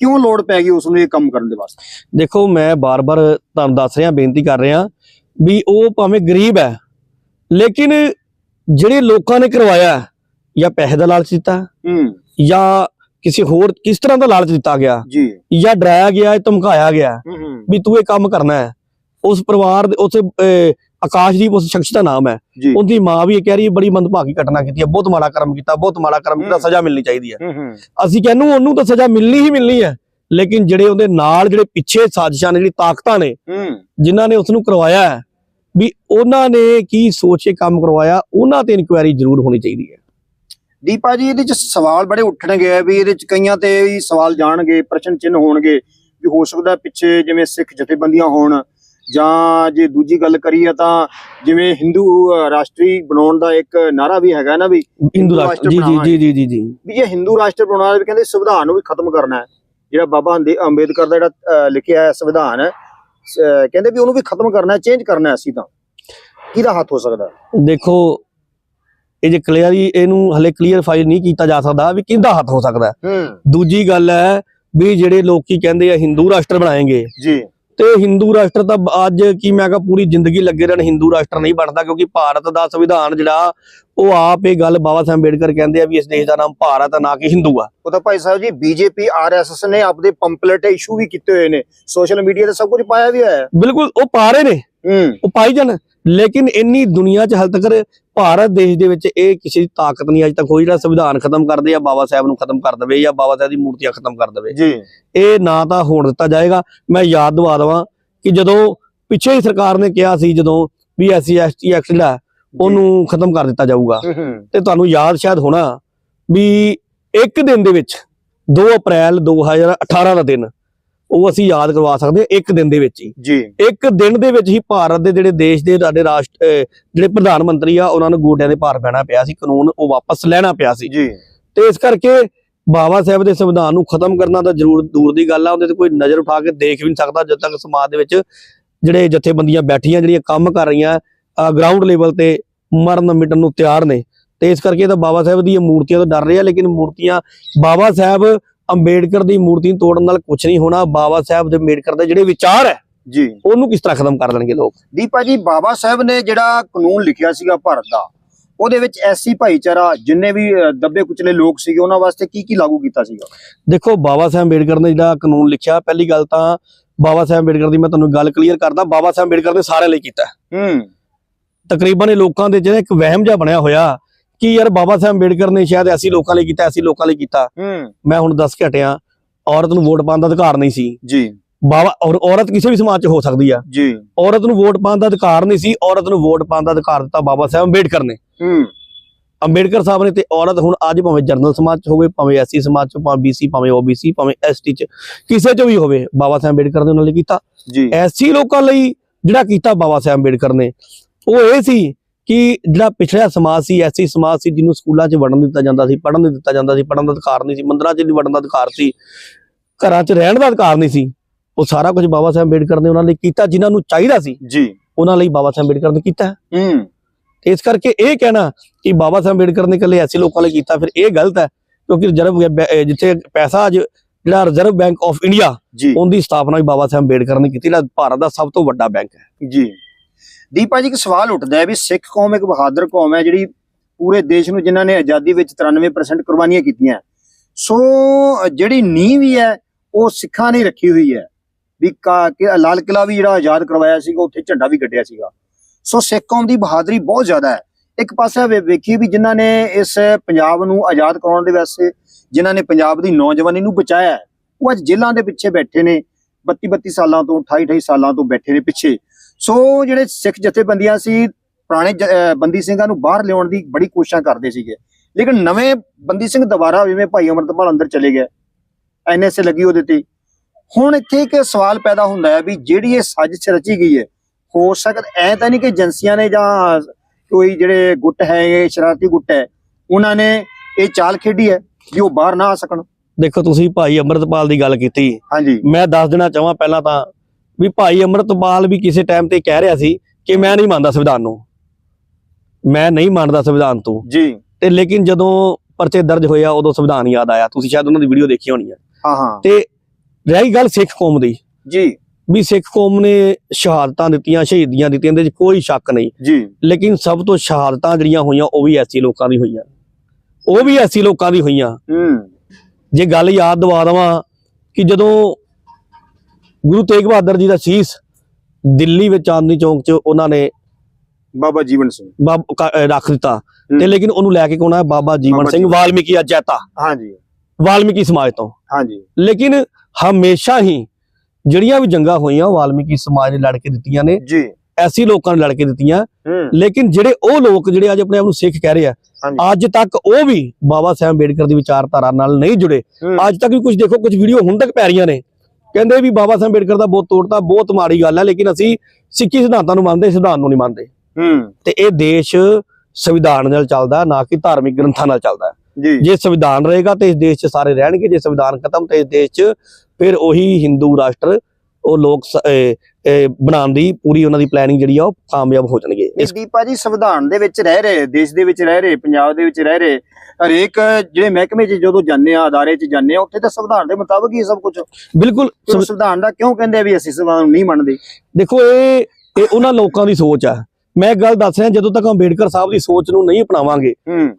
ਕਿਉਂ ਲੋੜ ਪੈ ਗਈ ਉਸ ਨੂੰ ਇਹ ਕੰਮ ਕਰਨ ਦੇ ਵਾਸਤੇ? ਦੇਖੋ ਮੈਂ ਬਾਰ-ਬਾਰ ਤੁਹਾਨੂੰ ਦੱਸ ਰਿਹਾ ਬੇਨਤੀ ਕਰ ਰਿਹਾ ਵੀ ਉਹ ਭਾਵੇਂ ਗਰੀਬ ਹੈ ਲੇਕਿਨ ਜਿਹੜੇ ਲੋਕਾਂ ਨੇ ਕਰਵਾਇਆ ਜਾਂ ਪੈਸੇ ਦਾ ਲਾਲਚ ਦਿੱਤਾ ਹੂੰ। ਜਾਂ ਕਿਸੇ ਹੋਰ ਕਿਸ ਤਰ੍ਹਾਂ ਦਾ ਲਾਲਚ ਦਿੱਤਾ ਗਿਆ ਜੀ। ਜਾਂ ਡਰਾਇਆ ਗਿਆ ਧਮਕਾਇਆ ਗਿਆ ਵੀ ਤੂੰ ਇਹ ਕੰਮ ਕਰਨਾ ਹੈ ਉਸ ਪਰਿਵਾਰ ਦੇ ਉਸ ਆਕਾਸ਼ਦੀਪ ਉਸ ਸ਼ਖਸ ਦਾ ਨਾਮ ਹੈ। ਉਹਦੀ ਮਾਂ ਵੀ ਇਹ ਕਹਿ ਰਹੀ ਹੈ ਬੜੀ ਮੰਦਭਾਗੀ ਘਟਨਾ ਕੀਤੀ ਹੈ ਬਹੁਤ ਮਾੜਾ ਕਰਮ ਕੀਤਾ ਬਹੁਤ ਮਾੜਾ ਕਰਮ ਕੀਤਾ। ਸਜ਼ਾ ਮਿਲਣੀ ਚਾਹੀਦੀ ਹੂੰ। ਅਸੀਂ ਕਹਿੰਨੂੰ ਉਹਨੂੰ ਤਾਂ ਸਜ਼ਾ ਮਿਲਣੀ ਹੀ ਮਿਲਣੀ ਹੈ। ਲੇਕਿਨ ਜਿਹੜੇ ਉਹਦੇ ਨਾਲ ਜਿਹੜੇ ਪਿੱਛੇ ਸਾਜ਼ਿਸ਼ਾਂ ਨੇ ਜਿਹੜੀ ਤਾਕਤਾਂ ਨੇ ਜਿਨ੍ਹਾਂ ਨੇ ਉਸ ਨੂੰ ਕਰਵਾਇਆ ਹੈ, ਵੀ ਉਹਨਾਂ ਨੇ ਕੀ ਸੋਚ ਕੇ ਕੰਮ ਕਰਵਾਇਆ ਉਹਨਾਂ ਤੇ ਇਨਕੁਆਇਰੀ ਜ਼ਰੂਰ ਹੋਣੀ ਚਾਹੀਦੀ ਹੈ। ਦੀਪਾ ਜੀ ਇਹਦੇ ਚ ਸਵਾਲ ਬੜੇ ਉੱਠਣਗੇ ਵੀ ਇਹਦੇ ਚ ਕਈਆਂ ਤੇ ਵੀ ਸਵਾਲ ਜਾਣਗੇ ਪ੍ਰਸ਼ਨ ਚਿੰਨ ਹੋਣਗੇ ਵੀ ਹੋ ਸਕਦਾ ਪਿੱਛੇ ਜਿਵੇਂ ਸਿੱਖ ਜਥੇਬੰਦੀਆਂ ਹੋਣ ਜਾਂ ਜੇ ਦੂਜੀ ਗੱਲ ਕਰੀਏ ਤਾਂ ਜਿਵੇਂ ਹਿੰਦੂ ਰਾਸ਼ਟਰੀ ਬਣਾਉਣ ਦਾ ਇੱਕ ਨਾਰਾ ਵੀ ਹੈਗਾ ਨਾ ਵੀ ਹਿੰਦੂ ਰਾਸ਼ਟਰ ਜੀ ਜੀ ਜੀ ਜੀ ਜੀ ਵੀ ਜੇ ਹਿੰਦੂ ਰਾਸ਼ਟਰ ਬਣਾਉਣਾ ਵੀ ਕਹਿੰਦੇ ਸੰਵਿਧਾਨ ਨੂੰ ਵੀ ਖਤਮ ਕਰਨਾ ਹੈ। ਜਿਹੜਾ ਬਾਬਾ ਅੰਬੇਦਕਰ ਦਾ ਜਿਹੜਾ ਲਿਖਿਆ ਹੈ ਸੰਵਿਧਾਨ ਕਹਿੰਦੇ ਵੀ ਉਹਨੂੰ ਵੀ ਖਤਮ ਕਰਨਾ ਹੈ ਚੇਂਜ ਕਰਨਾ ਹੈ ਅਸੀਂ ਤਾਂ। ਕਿਹਦਾ ਹੱਥ ਹੋ ਸਕਦਾ? ਦੇਖੋ ਇਹ ਜੇ ਕਲੀਅਰੀ ਇਹਨੂੰ ਹਲੇ ਕਲੀਅਰ ਫਾਈਲ ਨਹੀਂ ਕੀਤਾ ਜਾ ਸਕਦਾ ਵੀ ਕਿਹਦਾ ਹੱਥ ਹੋ ਸਕਦਾ ਦੂਜੀ ਗੱਲ ਹੈ ਵੀ ਜਿਹੜੇ ਲੋਕੀ ਕਹਿੰਦੇ ਆ ਹਿੰਦੂ ਰਾਸ਼ਟਰ ਬਣਾਏਗੇ ਜੀ। ਤੇ ਹਿੰਦੂ ਰਾਸ਼ਟਰ ਤਾਂ ਅੱਜ ਕੀ ਮੈਂ ਕਹਾਂ ਪੂਰੀ ਜ਼ਿੰਦਗੀ ਲੱਗੇ ਰਹਿਣ ਹਿੰਦੂ ਰਾਸ਼ਟਰ ਨਹੀਂ ਬਣਦਾ ਕਿਉਂਕਿ ਭਾਰਤ ਦਾ ਸੰਵਿਧਾਨ ਜਿਹੜਾ ਉਹ ਆਪ ਇਹ ਗੱਲ ਬਾਬਾ ਸਾਹਿਬ ਅੰਬੇਡਕਰ ਕਹਿੰਦੇ ਆ ਵੀ ਇਸ ਦੇਸ਼ ਦਾ ਨਾਮ ਭਾਰਤ ਆ ਨਾ ਕਿ ਹਿੰਦੂ ਆ। ਉਹ ਤਾਂ ਭਾਈ ਸਾਹਿਬ ਜੀ ਬੀਜੇਪੀ ਆਰਐਸਐਸ ਨੇ ਆਪਦੇ ਪੰਪਲੇਟ ਇਸ਼ੂ ਵੀ ਕੀਤੇ ਹੋਏ ਨੇ। ਸੋਸ਼ਲ ਮੀਡੀਆ ਤੇ ਸਭ ਕੁਝ ਪਾਇਆ ਵੀ ਹੋਇਆ ਹੈ। ਬਿਲਕੁਲ ਉਹ ਪਾ ਰਹੇ ਨੇ। ਉਹ ਪਾਈ ਜਾਣ। ਲੇਕਿਨ ਇੰਨੀ ਦੁਨੀਆ 'ਚ ਹਾਲ ਤੱਕ ਭਾਰਤ ਦੇਸ਼ ਦੇ ਵਿੱਚ ਇਹ ਕਿਸੇ ਦੀ ਤਾਕਤ ਨਹੀਂ ਅੱਜ ਤੱਕ ਹੋਈ ਜਿਹੜਾ ਸੰਵਿਧਾਨ ਖਤਮ ਕਰ ਦੇ ਜਾਂ ਬਾਬਾ ਸਾਹਿਬ ਨੂੰ ਖਤਮ ਕਰ ਦੇਵੇ ਜਾਂ ਬਾਬਾ ਸਾਹਿਬ ਦੀ ਮੂਰਤੀਆਂ ਖਤਮ ਕਰ ਦੇਵੇ। ਜੀ। ਇਹ ਨਾ ਤਾਂ ਹੋਣ ਦਿੱਤਾ ਜਾਏਗਾ। ਮੈਂ ਯਾਦ ਦਿਵਾ ਦਵਾਂ ਕਿ ਜਦੋਂ ਪਿੱਛੇ ਹੀ ਸਰਕਾਰ ਨੇ ਕਿਹਾ ਸੀ ਜਦੋਂ ਵੀ ਐਸਸੀ ਐਸਟੀ ਐਕਟ ਜਿਹੜਾ ਉਹਨੂੰ ਖਤਮ ਕਰ ਦਿੱਤਾ ਜਾਊਗਾ। ਤੇ ਤੁਹਾਨੂੰ ਯਾਦ ਸ਼ਾਇਦ ਹੋਣਾ ਵੀ ਇੱਕ ਦਿਨ ਦੇ ਵਿੱਚ 2 ਅਪ੍ਰੈਲ 2018 ਦਾ ਦਿਨ ਉਹ ਅਸੀਂ ਯਾਦ ਕਰਵਾ ਸਕਦੇ ਹਾਂ ਇੱਕ ਦਿਨ ਦੇ ਵਿੱਚ ਹੀ। ਜੀ। ਇੱਕ ਦਿਨ ਦੇ ਵਿੱਚ ਹੀ ਭਾਰਤ ਦੇ ਜਿਹੜੇ ਦੇਸ਼ ਦੇ ਸਾਡੇ ਰਾਸ਼ਟਰ ਜਿਹੜੇ ਪ੍ਰਧਾਨ ਮੰਤਰੀ ਆ ਉਹਨਾਂ ਨੂੰ ਗੋਡਿਆਂ ਦੇ ਭਾਰ ਪੈਣਾ ਪਿਆ ਸੀ ਕਾਨੂੰਨ ਉਹ ਵਾਪਸ ਲੈਣਾ ਪਿਆ ਸੀ। ਜੀ। ਤੇ ਇਸ ਕਰਕੇ ਬਾਬਾ ਸਾਹਿਬ ਦੇ ਸੰਵਿਧਾਨ ਨੂੰ ਖਤਮ ਕਰਨਾ ਤਾਂ ਜ਼ਰੂਰ ਦੂਰ ਦੀ ਗੱਲ ਆ ਉਹਦੇ ਤੇ ਕੋਈ ਨਜ਼ਰ ਉਠਾ ਕੇ ਦੇਖ ਵੀ ਨਹੀਂ ਸਕਦਾ ਜਦ ਤੱਕ ਸਮਾਜ ਦੇ ਵਿੱਚ ਜਿਹੜੇ ਜਥੇਬੰਦੀਆਂ ਬੈਠੀਆਂ ਜਿਹੜੀਆਂ ਕੰਮ ਕਰ ਰਹੀਆਂ ਗਰਾਊਂਡ ਲੈਵਲ ਤੇ ਮਰਨ ਮਿਟਣ ਨੂੰ ਤਿਆਰ ਨੇ। ਤੇ ਇਸ ਕਰਕੇ ਤਾਂ ਬਾਬਾ ਸਾਹਿਬ ਦੀਆਂ ਮੂਰਤੀਆਂ ਤੋਂ ਡਰ ਰਹੇ ਆ ਲੇਕਿਨ ਮੂਰਤੀਆਂ ਬਾਬਾ ਸਾਹਿਬ ਅੰਬੇਡਕਰ ਦੀ ਮੂਰਤੀ ਤੋੜਨ ਨਾਲ ਕੁਝ ਨਹੀਂ ਹੋਣਾ ਬਾਬਾ ਸਾਹਿਬ ਦੇ ਅੰਬੇਡਕਰ ਦੇ ਜਿਹੜੇ ਵਿਚਾਰ ਹੈ ਜੀ। ਉਹਨੂੰ ਕਿਸ ਤਰ੍ਹਾਂ ਖਤਮ ਕਰ ਦੇਣਗੇ ਲੋਕ? ਦੀਪਾ ਜੀ ਬਾਬਾ ਸਾਹਿਬ ਨੇ ਜਿਹੜਾ ਕਾਨੂੰਨ ਲਿਖਿਆ ਸੀਗਾ ਭਾਰਤ ਦਾ ਉਹਦੇ ਵਿੱਚ ਐਸੀ ਭਾਈਚਾਰਾ ਜਿੰਨੇ ਵੀ ਦੱਬੇ ਕੁਚਲੇ ਲੋਕ ਸੀਗੇ ਉਹਨਾਂ ਵਾਸਤੇ ਕੀ ਕੀ ਲਾਗੂ ਕੀਤਾ ਸੀਗਾ? ਦੇਖੋ ਬਾਬਾ ਸਾਹਿਬ ਅੰਬੇਡਕਰ ਨੇ ਜਿਹੜਾ ਕਾਨੂੰਨ ਲਿਖਿਆ ਪਹਿਲੀ ਗੱਲ ਤਾਂ ਬਾਬਾ ਸਾਹਿਬ ਅੰਬੇਡਕਰ ਦੀ ਮੈਂ ਤੁਹਾਨੂੰ ਗੱਲ ਕਲੀਅਰ ਕਰਦਾ ਬਾਬਾ ਸਾਹਿਬ ਅੰਬੇਡਕਰ ਨੇ ਸਾਰਿਆਂ ਲਈ ਕੀਤਾ ਹੂੰ। ਤਕਰੀਬਨ ਇਹ ਲੋਕਾਂ ਦੇ ਜਿਹੜਾ ਇੱਕ ਵਹਿਮ ਜਿਹਾ ਬਣਿਆ ਹੋਇਆ ਕਿ ਯਾਰ ਬਾਬਾ ਸਾਹਿਬ ਅੰਬੇਡਕਰ ਨੇ ਸ਼ਾਇਦ ਐਸੀ ਲੋਕਾਂ ਲਈ ਕੀਤਾ ਐਸੀ ਲੋਕਾਂ ਲਈ ਕੀਤਾ। ਮੈਂ ਹੁਣ ਦੱਸ ਕੇ ਹਟਿਆ ਔਰਤ ਨੂੰ ਵੋਟ ਪਾਉਣ ਦਾ ਅਧਿਕਾਰ ਨਹੀਂ ਸੀ। ਜੀ। ਬਾਬਾ ਔਰ ਔਰਤ ਕਿਸੇ ਵੀ ਸਮਾਜ 'ਚ ਹੋ ਸਕਦੀ ਆ। ਜੀ। ਔਰਤ ਨੂੰ ਵੋਟ ਪਾਉਣ ਦਾ ਅਧਿਕਾਰ ਨਹੀਂ ਸੀ ਔਰਤ ਨੂੰ ਵੋਟ ਪਾਉਣ ਦਾ ਅਧਿਕਾਰ ਦਿੱਤਾ ਬਾਬਾ ਸਾਹਿਬ ਅੰਬੇਡਕਰ ਨੇ। ਹੂੰ। ਅੰਬੇਡਕਰ ਸਾਹਿਬ ਨੇ ਤੇ ਔਰਤ ਹੁਣ ਅੱਜ ਭਾਵੇਂ ਜਰਨਲ ਸਮਾਜ 'ਚ ਹੋਵੇ ਭਾਵੇਂ ਐਸੀ ਸਮਾਜ 'ਚ ਭਾਵੇਂ ਬੀਸੀ ਭਾਵੇਂ ਓਬੀਸੀ ਭਾਵੇਂ ਐਸਟੀ 'ਚ ਕਿਸੇ 'ਚ ਵੀ ਹੋਵੇ ਬਾਬਾ ਸਾਹਿਬ ਅੰਬੇਡਕਰ ਨੇ ਉਹਨਾਂ ਲਈ ਕੀਤਾ। ਜੀ। ਐਸੀ ਲੋਕਾਂ ਲਈ ਜਿਹੜਾ ਕੀਤਾ ਬਾਬਾ ਸਾਹਿਬ ਅੰਬੇਡਕਰ ਨੇ ਉਹ ਇਹ ਸੀ ਕਿ ਜਿਹੜਾ ਪਿਛੜਿਆ ਸਮਾਜ ਸੀ ਐਸੀ ਸਮਾਜ ਸੀ ਜਿਹਨੂੰ ਸਕੂਲਾਂ 'ਚ ਵੜਨ ਦਿੱਤਾ ਜਾਂਦਾ ਸੀ ਪੜ੍ਹਨ ਨਹੀਂ ਦਿੱਤਾ ਜਾਂਦਾ ਸੀ ਪੜ੍ਹਨ ਦਾ ਅਧਿਕਾਰ ਨਹੀਂ ਸੀ ਮੰਦਰਾਂ 'ਚ ਨਹੀਂ ਵੜਨ ਦਾ ਅਧਿਕਾਰ ਸੀ ਘਰਾਂ 'ਚ ਰਹਿਣ ਦਾ ਅਧਿਕਾਰ ਨਹੀਂ ਸੀ। ਉਹ ਸਾਰਾ ਕੁਝ ਬਾਬਾ ਸਾਹਿਬ ਅੰਬੇਡਕਰ ਨੇ ਉਹਨਾਂ ਲਈ ਕੀਤਾ ਜਿਨ੍ਹਾਂ ਨੂੰ ਚਾਹੀਦਾ ਸੀ। ਜੀ। ਉਹਨਾਂ ਲਈ ਬਾਬਾ ਸਾਹਿਬ ਅੰਬੇਡਕਰ ਨੇ ਕੀਤਾ। ਹੂੰ। ਇਸ ਕਰਕੇ ਇਹ ਕਹਿਣਾ ਕਿ ਬਾਬਾ ਸਾਹਿਬ ਅੰਬੇਡਕਰ ਨੇ ਇਕੱਲੇ ਐਸੇ ਲੋਕਾਂ ਲਈ ਕੀਤਾ ਫਿਰ ਇਹ ਗਲਤ ਹੈ ਕਿਉਂਕਿ ਰਿਜ਼ਰਵ ਜਿੱਥੇ ਪੈਸਾ ਅੱਜ ਜਿਹੜਾ ਰਿਜ਼ਰਵ ਬੈਂਕ ਆਫ ਇੰਡੀਆ ਜੀ। ਉਹਦੀ ਸਥਾਪਨਾ ਵੀ ਬਾਬਾ ਸਾਹਿਬ ਅੰਬੇਡਕਰ ਨੇ ਕੀਤੀ ਜਿਹੜਾ ਭਾਰਤ ਦਾ ਸਭ ਤੋਂ ਵੱਡਾ ਬੈਂਕ ਹੈ। ਜੀ। ਦੀਪਾ ਜੀ ਇੱਕ ਸਵਾਲ ਉੱਠਦਾ ਹੈ ਵੀ ਸਿੱਖ ਕੌਮ ਇੱਕ ਬਹਾਦਰ ਕੌਮ ਹੈ, ਜਿਹੜੀ ਪੂਰੇ ਦੇਸ਼ ਨੂੰ ਜਿਨ੍ਹਾਂ ਨੇ ਆਜ਼ਾਦੀ ਵਿੱਚ 93% ਕੁਰਬਾਨੀਆਂ ਕੀਤੀਆਂ। ਸੋ ਜਿਹੜੀ ਨੀਂਹ ਵੀ ਹੈ, ਉਹ ਸਿੱਖਾਂ ਨੇ ਰੱਖੀ ਹੋਈ ਹੈ। ਵੀ ਲਾਲ ਕਿਲਾ ਵੀ ਜਿਹੜਾ ਆਜ਼ਾਦ ਕਰਵਾਇਆ ਸੀਗਾ, ਉੱਥੇ ਝੰਡਾ ਵੀ ਕੱਢਿਆ ਸੀਗਾ। ਸੋ ਸਿੱਖ ਕੌਮ ਦੀ ਬਹਾਦਰੀ ਬਹੁਤ ਜ਼ਿਆਦਾ ਹੈ। ਇੱਕ ਪਾਸੇ ਵੇ- ਵੇਖੀਏ ਵੀ ਜਿਨ੍ਹਾਂ ਨੇ ਇਸ ਪੰਜਾਬ ਨੂੰ ਆਜ਼ਾਦ ਕਰਾਉਣ ਦੇ ਵਾਸਤੇ, ਜਿਨ੍ਹਾਂ ਨੇ ਪੰਜਾਬ ਦੀ ਨੌਜਵਾਨੀ ਨੂੰ ਬਚਾਇਆ ਉਹ ਅੱਜ ਜੇਲ੍ਹਾਂ ਦੇ ਪਿੱਛੇ ਬੈਠੇ ਨੇ 32 32 ਸਾਲਾਂ ਤੋਂ 28 28 ਸਾਲਾਂ ਤੋਂ ਬੈਠੇ ਨੇ ਪਿੱਛੇ। ਸੋ ਜਿਹੜੇ ਸਿੱਖ ਜਥੇਬੰਦੀਆਂ ਸੀ ਪੁਰਾਣੇ ਬੰਦੀ ਸਿੰਘਾਂ ਨੂੰ ਬਾਹਰ ਲਿਆਉਣ ਦੀ ਬੜੀ ਕੋਸ਼ਿਸ਼ਾਂ ਕਰਦੇ ਸੀਗੇ। ਲੇਕਿਨ ਨਵੇਂ ਬੰਦੀ ਸਿੰਘ ਦੁਬਾਰਾ ਜਿਵੇਂ ਭਾਈ ਅਮਰਤਪਾਲ ਅੰਦਰ ਚਲੇ ਗਏ ਐਨਐਸਏ ਲੱਗੀ ਉਹਦੇ ਤੇ। ਹੁਣ ਇੱਥੇ ਇੱਕ ਸਵਾਲ ਪੈਦਾ ਹੁੰਦਾ ਹੈ ਵੀ ਜਿਹੜੀ ਇਹ ਸਾਜ਼ਿਸ਼ ਰਚੀ ਗਈ ਹੈ ਹੋ ਸਕਦਾ ਐ ਤਾਂ ਨਹੀਂ ਕਿ ਏਜੰਸੀਆਂ ਨੇ ਜਾਂ ਕੋਈ ਜਿਹੜੇ ਗੁੱਟ ਹੈ ਇਹ ਸ਼ਰਾਰਤੀ ਗੁੱਟ ਹੈ ਉਹਨਾਂ ਨੇ ਇਹ ਚਾਲ ਖੇਡੀ ਹੈ ਵੀ ਉਹ ਬਾਹਰ ਨਾ ਆ ਸਕਣ? ਦੇਖੋ ਤੁਸੀਂ ਭਾਈ ਅੰਮ੍ਰਿਤਪਾਲ ਦੀ ਗੱਲ ਕੀਤੀ। ਹਾਂਜੀ। ਮੈਂ ਦੱਸ ਦੇਣਾ ਚਾਹਾਂ ਪਹਿਲਾਂ ਤਾਂ ਵੀ ਭਾਈ ਅੰਮ੍ਰਿਤਪਾਲ ਵੀ ਕਿਸੇ ਟਾਈਮ ਤੇ ਕਹਿ ਰਿਹਾ ਸੀ ਕਿ ਮੈਂ ਨਹੀਂ ਮੰਨਦਾ ਸੰਵਿਧਾਨ ਨੂੰ। ਮੈਂ ਨਹੀਂ ਮੰਨਦਾ ਸੰਵਿਧਾਨ ਤੋਂ। ਜੀ। ਤੇ ਲੇਕਿਨ ਜਦੋਂ ਪਰਚੇ ਦਰਜ ਹੋਇਆ ਉਦੋਂ ਸੰਵਿਧਾਨ ਯਾਦ ਆਇਆ। ਤੁਸੀਂ ਸ਼ਾਇਦ ਉਹਨਾਂ ਦੀ ਵੀਡੀਓ ਦੇਖੀ ਹੋਣੀ ਹੈ ਹਾਂ ਹਾਂ। ਤੇ ਰਹੀ ਗੱਲ ਸਿੱਖ ਕੌਮ ਦੀ। ਜੀ। ਵੀ ਸਿੱਖ ਕੌਮ ਨੇ ਸ਼ਹਾਦਤਾਂ ਦਿੱਤੀਆਂ ਸ਼ਹੀਦੀਆਂ ਦਿੱਤੀਆਂ ਇਹਦੇ 'ਚ ਕੋਈ ਸ਼ੱਕ ਨਹੀਂ। ਜੀ। ਲੇਕਿਨ ਸਭ ਤੋਂ ਸ਼ਹਾਦਤਾਂ ਜਿਹੜੀਆਂ ਹੋਈਆਂ ਉਹ ਵੀ ਐਸੀ ਲੋਕਾਂ ਦੀ ਹੋਈਆਂ। ਉਹ ਵੀ ਐਸੀ ਲੋਕਾਂ ਦੀ ਹੋਈਆਂ। ਹੂੰ। ਜੇ ਗੱਲ ਯਾਦ ਦਿਵਾ ਦਵਾਂ ਕਿ ਜਦੋਂ ਗੁਰੂ ਤੇਗ ਬਹਾਦਰ ਜੀ ਦਾ ਸੀਸ ਦਿੱਲੀ ਵਿੱਚ ਚਾਂਦਨੀ ਚੌਂਕ 'ਚ ਉਹਨਾਂ ਨੇ ਬਾਬਾ ਜੀਵਨ ਸਿੰਘ। ਬਾਬ- ਰੱਖ ਦਿੱਤਾ। ਤੇ ਲੇਕਿਨ ਉਹਨੂੰ ਲੈ ਕੇ ਕੌਣ ਆਇਆ? ਬਾਬਾ ਜੀਵਨ ਸਿੰਘ। ਵਾਲਮੀਕੀ ਅਜੈਤਾ ਹਾਂਜੀ। ਵਾਲਮੀਕੀ ਸਮਾਜ ਤੋਂ। ਹਾਂਜੀ। ਲੇਕਿਨ ਹਮੇਸ਼ਾ ਹੀ ਜਿਹੜੀਆਂ ਵੀ ਜੰਗਾਂ ਹੋਈਆਂ ਵਾਲਮੀਕੀ ਸਮਾਜ ਨੇ ਲੜ ਕੇ ਦਿੱਤੀਆਂ ਨੇ। ਜੀ। ਐਸੀ ਲੋਕਾਂ ਨੇ ਲੜ ਕੇ ਦਿੱਤੀਆਂ। ਹੂੰ। ਲੇਕਿਨ ਜਿਹੜੇ ਉਹ ਲੋਕ ਜਿਹੜੇ ਅੱਜ ਆਪਣੇ ਆਪ ਨੂੰ ਸਿੱਖ ਕਹਿ ਰਹੇ ਆ। ਅੱਜ ਤੱਕ ਉਹ ਵੀ ਬਾਬਾ ਸਾਹਿਬ ਅੰਬੇਡਕਰ ਦੀ ਵਿਚਾਰਧਾਰਾ ਨਾਲ ਨਹੀਂ ਜੁੜੇ। ਹੂੰ। ਅੱਜ ਤੱਕ ਵੀ ਕੁਝ ਦੇਖੋ ਕੁਝ ਵੀਡੀਓ ਹੁਣ ਤੱਕ ਪੈ ਰਹੀਆਂ ਨੇ। ਕਹਿੰਦੇ ਵੀ ਬਾਬਾ ਸਾਹਿਬ ਅੰਬੇਡਕਰ ਦਾ ਬਹੁਤ ਤੋੜਤਾ ਬਹੁਤ ਮਾੜੀ ਗੱਲ ਹੈ ਲੇਕਿਨ ਅਸੀਂ ਸਿੱਖੀ ਸਿਧਾਂਤਾਂ ਨੂੰ ਮੰਨਦੇ ਸਿਧਾਂਤ ਨੂੰ ਨਹੀਂ ਮੰਨਦੇ। ਹੂੰ। ਤੇ ਇਹ ਦੇਸ਼ ਸੰਵਿਧਾਨ ਨਾਲ ਚੱਲਦਾ ਨਾ ਕਿ ਧਾਰਮਿਕ ਗ੍ਰੰਥਾਂ ਨਾਲ ਚੱਲਦਾ। ਜੀ। ਜੇ ਸੰਵਿਧਾਨ ਰਹੇਗਾ ਤੇ ਇਸ ਦੇਸ਼ 'ਚ ਸਾਰੇ ਰਹਿਣਗੇ ਜੇ ਸੰਵਿਧਾਨ ਖਤਮ ਤੇ ਇਸ ਦੇਸ਼ 'ਚ ਫਿਰ ਉਹੀ ਹਿੰਦੂ ਰਾਸ਼ਟਰ ਉਹ ਲੋਕ ਬਣਾਉਣ ਦੀ ਪੂਰੀ ਉਹਨਾਂ ਦੀ ਪਲੈਨਿੰਗ ਜਿਹੜੀ ਆ ਉਹ ਕਾਮਯਾਬ ਹੋ ਜਾਣਗੇ। ਇਸ ਦੀਪਾ ਜੀ ਸੰਵਿਧਾਨ ਦੇ ਵਿੱਚ ਰਹਿ ਰਹੇ ਦੇਸ਼ ਦੇ ਵਿੱਚ ਰਹਿ ਰਹੇ ਪੰਜਾਬ ਦੇ ਵਿੱਚ ਰਹਿ ਰਹੇ ਹਰੇਕ ਜਿਹੜੇ ਮਹਿਕਮੇ 'ਚ ਜਦੋਂ ਜਾਂਦੇ ਆ ਅਦਾਰੇ 'ਚ ਜਾਂਦੇ ਆ ਉੱਥੇ ਤਾਂ ਸੰਵਿਧਾਨ ਦੇ ਮੁਤਾਬਕ ਹੀ ਸਭ ਕੁਝ ਬਿਲਕੁਲ ਸੰਵਿ- ਸੰਵਿਧਾਨ ਦਾ ਕਿਉਂ ਕਹਿੰਦੇ ਆ ਵੀ ਅਸੀਂ ਸੰਵਿਧਾਨ ਨੂੰ ਨਹੀਂ ਮੰਨਦੇ? ਦੇਖੋ ਇਹ ਇਹ ਉਹਨਾਂ ਲੋਕਾਂ ਦੀ ਸੋਚ ਆ। ਮੈਂ ਇੱਕ ਗੱਲ ਦੱਸ ਰਿਹਾ ਜਦੋਂ ਤੱਕ ਅੰਬੇਡਕਰ ਸਾਹਿਬ ਦੀ ਸੋਚ ਨੂੰ ਨਹੀਂ ਅਪਣਾਵਾਂਗੇ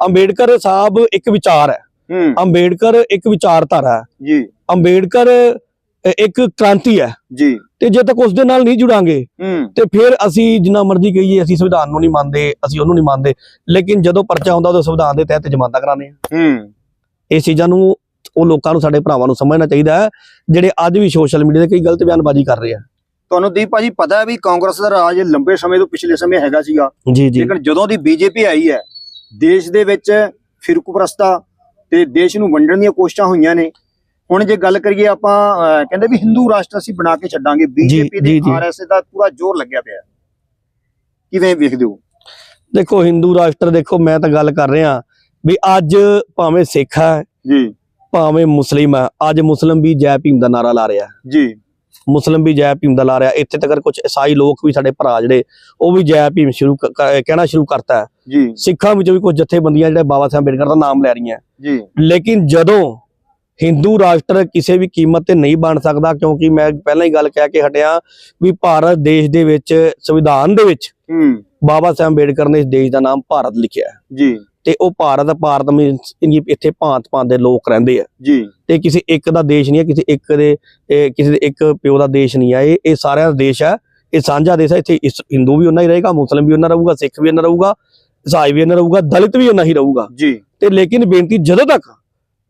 ਅੰਬੇਡਕਰ ਸਾਹਿਬ ਇੱਕ ਵਿਚਾਰ ਹੈ। ਅੰਬੇਡਕਰ ਇੱਕ ਵਿਚਾਰਧਾਰਾ ਹੈ। ਜੀ। ਅੰਬੇਡਕਰ ਇੱਕ ਕ੍ਰਾਂਤੀ ਹੈ। ਜੀ। ਤੇ ਜੇ ਤੱਕ ਉਸ ਦੇ ਨਾਲ ਨਹੀਂ ਜੁੜਾਂਗੇ ਤੇ ਫਿਰ ਅਸੀਂ ਜਿੰਨਾ ਮਰਜ਼ੀ ਕਹੀਏ ਅਸੀਂ ਸੰਵਿਧਾਨ ਨੂੰ ਨਹੀਂ ਮੰਨਦੇ ਅਸੀਂ ਉਹਨੂੰ ਨਹੀਂ ਮੰਨਦੇ ਲੇਕਿਨ ਜਦੋਂ ਪਰਚਾ ਆਉਂਦਾ ਉਦੋਂ ਸੰਵਿਧਾਨ ਦੇ ਤਹਿਤ ਜ਼ਮਾਨਤਾਂ ਕਰਾਉਂਦੇ ਆ ਹੂੰ। ਇਹ ਚੀਜ਼ਾਂ ਨੂੰ ਉਹ ਲੋਕਾਂ ਨੂੰ ਸਾਡੇ ਭਰਾਵਾਂ ਨੂੰ ਸਮਝਣਾ ਚਾਹੀਦਾ ਹੈ ਜਿਹੜੇ ਅੱਜ ਵੀ ਸੋਸ਼ਲ ਮੀਡੀਆ ਤੇ ਕਈ ਗਲਤ ਬਿਆਨਬਾਜ਼ੀ ਕਰ ਰਹੇ ਆ। ਤੁਹਾਨੂੰ ਦੀਪ ਭਾਜੀ ਪਤਾ ਹੈ ਵੀ ਕਾਂਗਰਸ ਦਾ ਰਾਜ ਲੰਬੇ ਸਮੇਂ ਤੋਂ ਪਿਛਲੇ ਸਮੇਂ ਹੈਗਾ ਸੀਗਾ। ਜੀ ਜੀ। ਲੇਕਿਨ ਜਦੋਂ ਦੀ ਬੀਜੇਪੀ ਆਈ ਹੈ ਦੇਸ਼ ਦੇ ਵਿੱਚ ਫਿਰਕੂਪ੍ਰਸਤਾ ਤੇ ਦੇਸ਼ ਨੂੰ ਵੰਡਣ ਦੀਆਂ ਕੋਸ਼ਿਸ਼ਾਂ ਹੋਈਆਂ ਨੇ ਹੁਣ ਜੇ ਗੱਲ ਕਰੀਏ ਆਪਾਂ ਕਹਿੰਦੇ ਵੀ ਹਿੰਦੂ ਰਾਸ਼ਟਰ ਅਸੀਂ ਬਣਾ ਕੇ ਛੱਡਾਂਗੇ ਬੀਜੇਪੀ ਦੇ। ਆਰਐਸਏ ਦਾ ਪੂਰਾ ਜ਼ੋਰ ਲੱਗਿਆ ਪਿਆ। ਕਿਵੇਂ ਵੇਖਦੇ ਹੋ? ਦੇਖੋ ਹਿੰਦੂ ਰਾਸ਼ਟਰ ਦੇਖੋ ਮੈਂ ਤਾਂ ਗੱਲ ਕਰ ਰਿਹਾ ਵੀ ਅੱਜ ਭਾਵੇਂ ਸਿੱਖ ਹੈ ਜੀ। ਭਾਵੇਂ ਮੁਸਲਿਮ ਹੈ ਅੱਜ ਮੁਸਲਮ ਵੀ ਜੈ ਭੀਮ ਦਾ ਨਾਰਾ ਲਾ ਰਿਹਾ। ਜੀ। ਮੁਸਲਮ ਵੀ ਜੈ ਭੀਮ ਦਾ ਲਾ ਰਿਹਾ। ਇੱਥੇ ਤੱਕ ਕੁਝ ਈਸਾਈ ਲੋਕ ਵੀ ਸਾਡੇ ਭਰਾ ਜਿਹੜੇ ਉਹ ਵੀ ਜੈ ਭੀਮ ਸ਼ੁਰੂ ਕਹਿਣਾ ਸ਼ੁਰੂ ਕਰਤਾ ਹੈ। ਜੀ। ਸਿੱਖਾਂ ਵਿੱਚੋਂ ਵੀ ਕੁਝ ਜਥੇਬੰਦੀਆਂ ਜਿਹੜੇ ਬਾਬਾ ਸਾਹਿਬ ਅੰਬੇਡਕਰ ਦਾ ਨਾਮ ਲੈ ਰਹੀਆਂ। ਜੀ। ਲੇਕਿਨ ਜਦੋਂ ਹਿੰਦੂ ਰਾਸ਼ਟਰ ਕਿਸੇ ਵੀ ਕੀਮਤ ਤੇ ਨਹੀਂ ਬਣ ਸਕਦਾ ਕਿਉਂਕਿ ਮੈਂ ਪਹਿਲਾਂ ਹੀ ਗੱਲ ਕਹਿ ਕੇ ਹਟਿਆ ਵੀ ਭਾਰਤ ਦੇਸ਼ ਦੇ ਵਿੱਚ ਸੰਵਿਧਾਨ ਦੇ ਵਿੱਚ ਹੂੰ। ਬਾਬਾ ਸਾਹਿਬ ਅੰਬੇਡਕਰ ਨੇ ਇਸ ਦੇਸ਼ ਦਾ ਨਾਮ ਭਾਰਤ ਲਿਖਿਆ ਹੈ। ਜੀ। ਤੇ ਉਹ ਭਾਰਤ ਭਾਰਤ ਮੀਨਸ ਇੱਥੇ ਭਾਂਤ ਭਾਂਤ ਦੇ ਲੋਕ ਰਹਿੰਦੇ ਆ। ਜੀ। ਤੇ ਕਿਸੇ ਇੱਕ ਦਾ ਦੇਸ਼ ਨਹੀਂ ਹੈ ਕਿਸੇ ਇੱਕ ਦੇ ਕਿਸੇ ਦੇ ਇੱਕ ਪਿਓ ਦਾ ਦੇਸ਼ ਨਹੀਂ ਹੈ। ਇਹ ਇਹ ਸਾਰਿਆਂ ਦਾ ਦੇਸ਼ ਹੈ। ਇਹ ਸਾਂਝਾ ਦੇਸ਼ ਹੈ। ਇੱਥੇ ਇਸ ਹਿੰਦੂ ਵੀ ਉਹਨਾਂ ਹੀ ਰਹੇਗਾ ਮੁਸਲਮ ਵੀ ਉਹਨਾਂ ਰਹੂਗਾ ਸਿੱਖ ਵੀ ਉਹਨਾਂ ਰਹੂਗਾ ਈਸਾਈ ਵੀ ਉਹਨਾਂ ਰਹੂਗਾ ਦਲਿਤ ਵੀ ਉਹਨਾਂ ਹੀ ਰਹੂਗਾ। ਜੀ। ਤੇ ਲੇਕਿਨ ਬੇਨਤੀ ਜਦੋਂ ਤੱਕ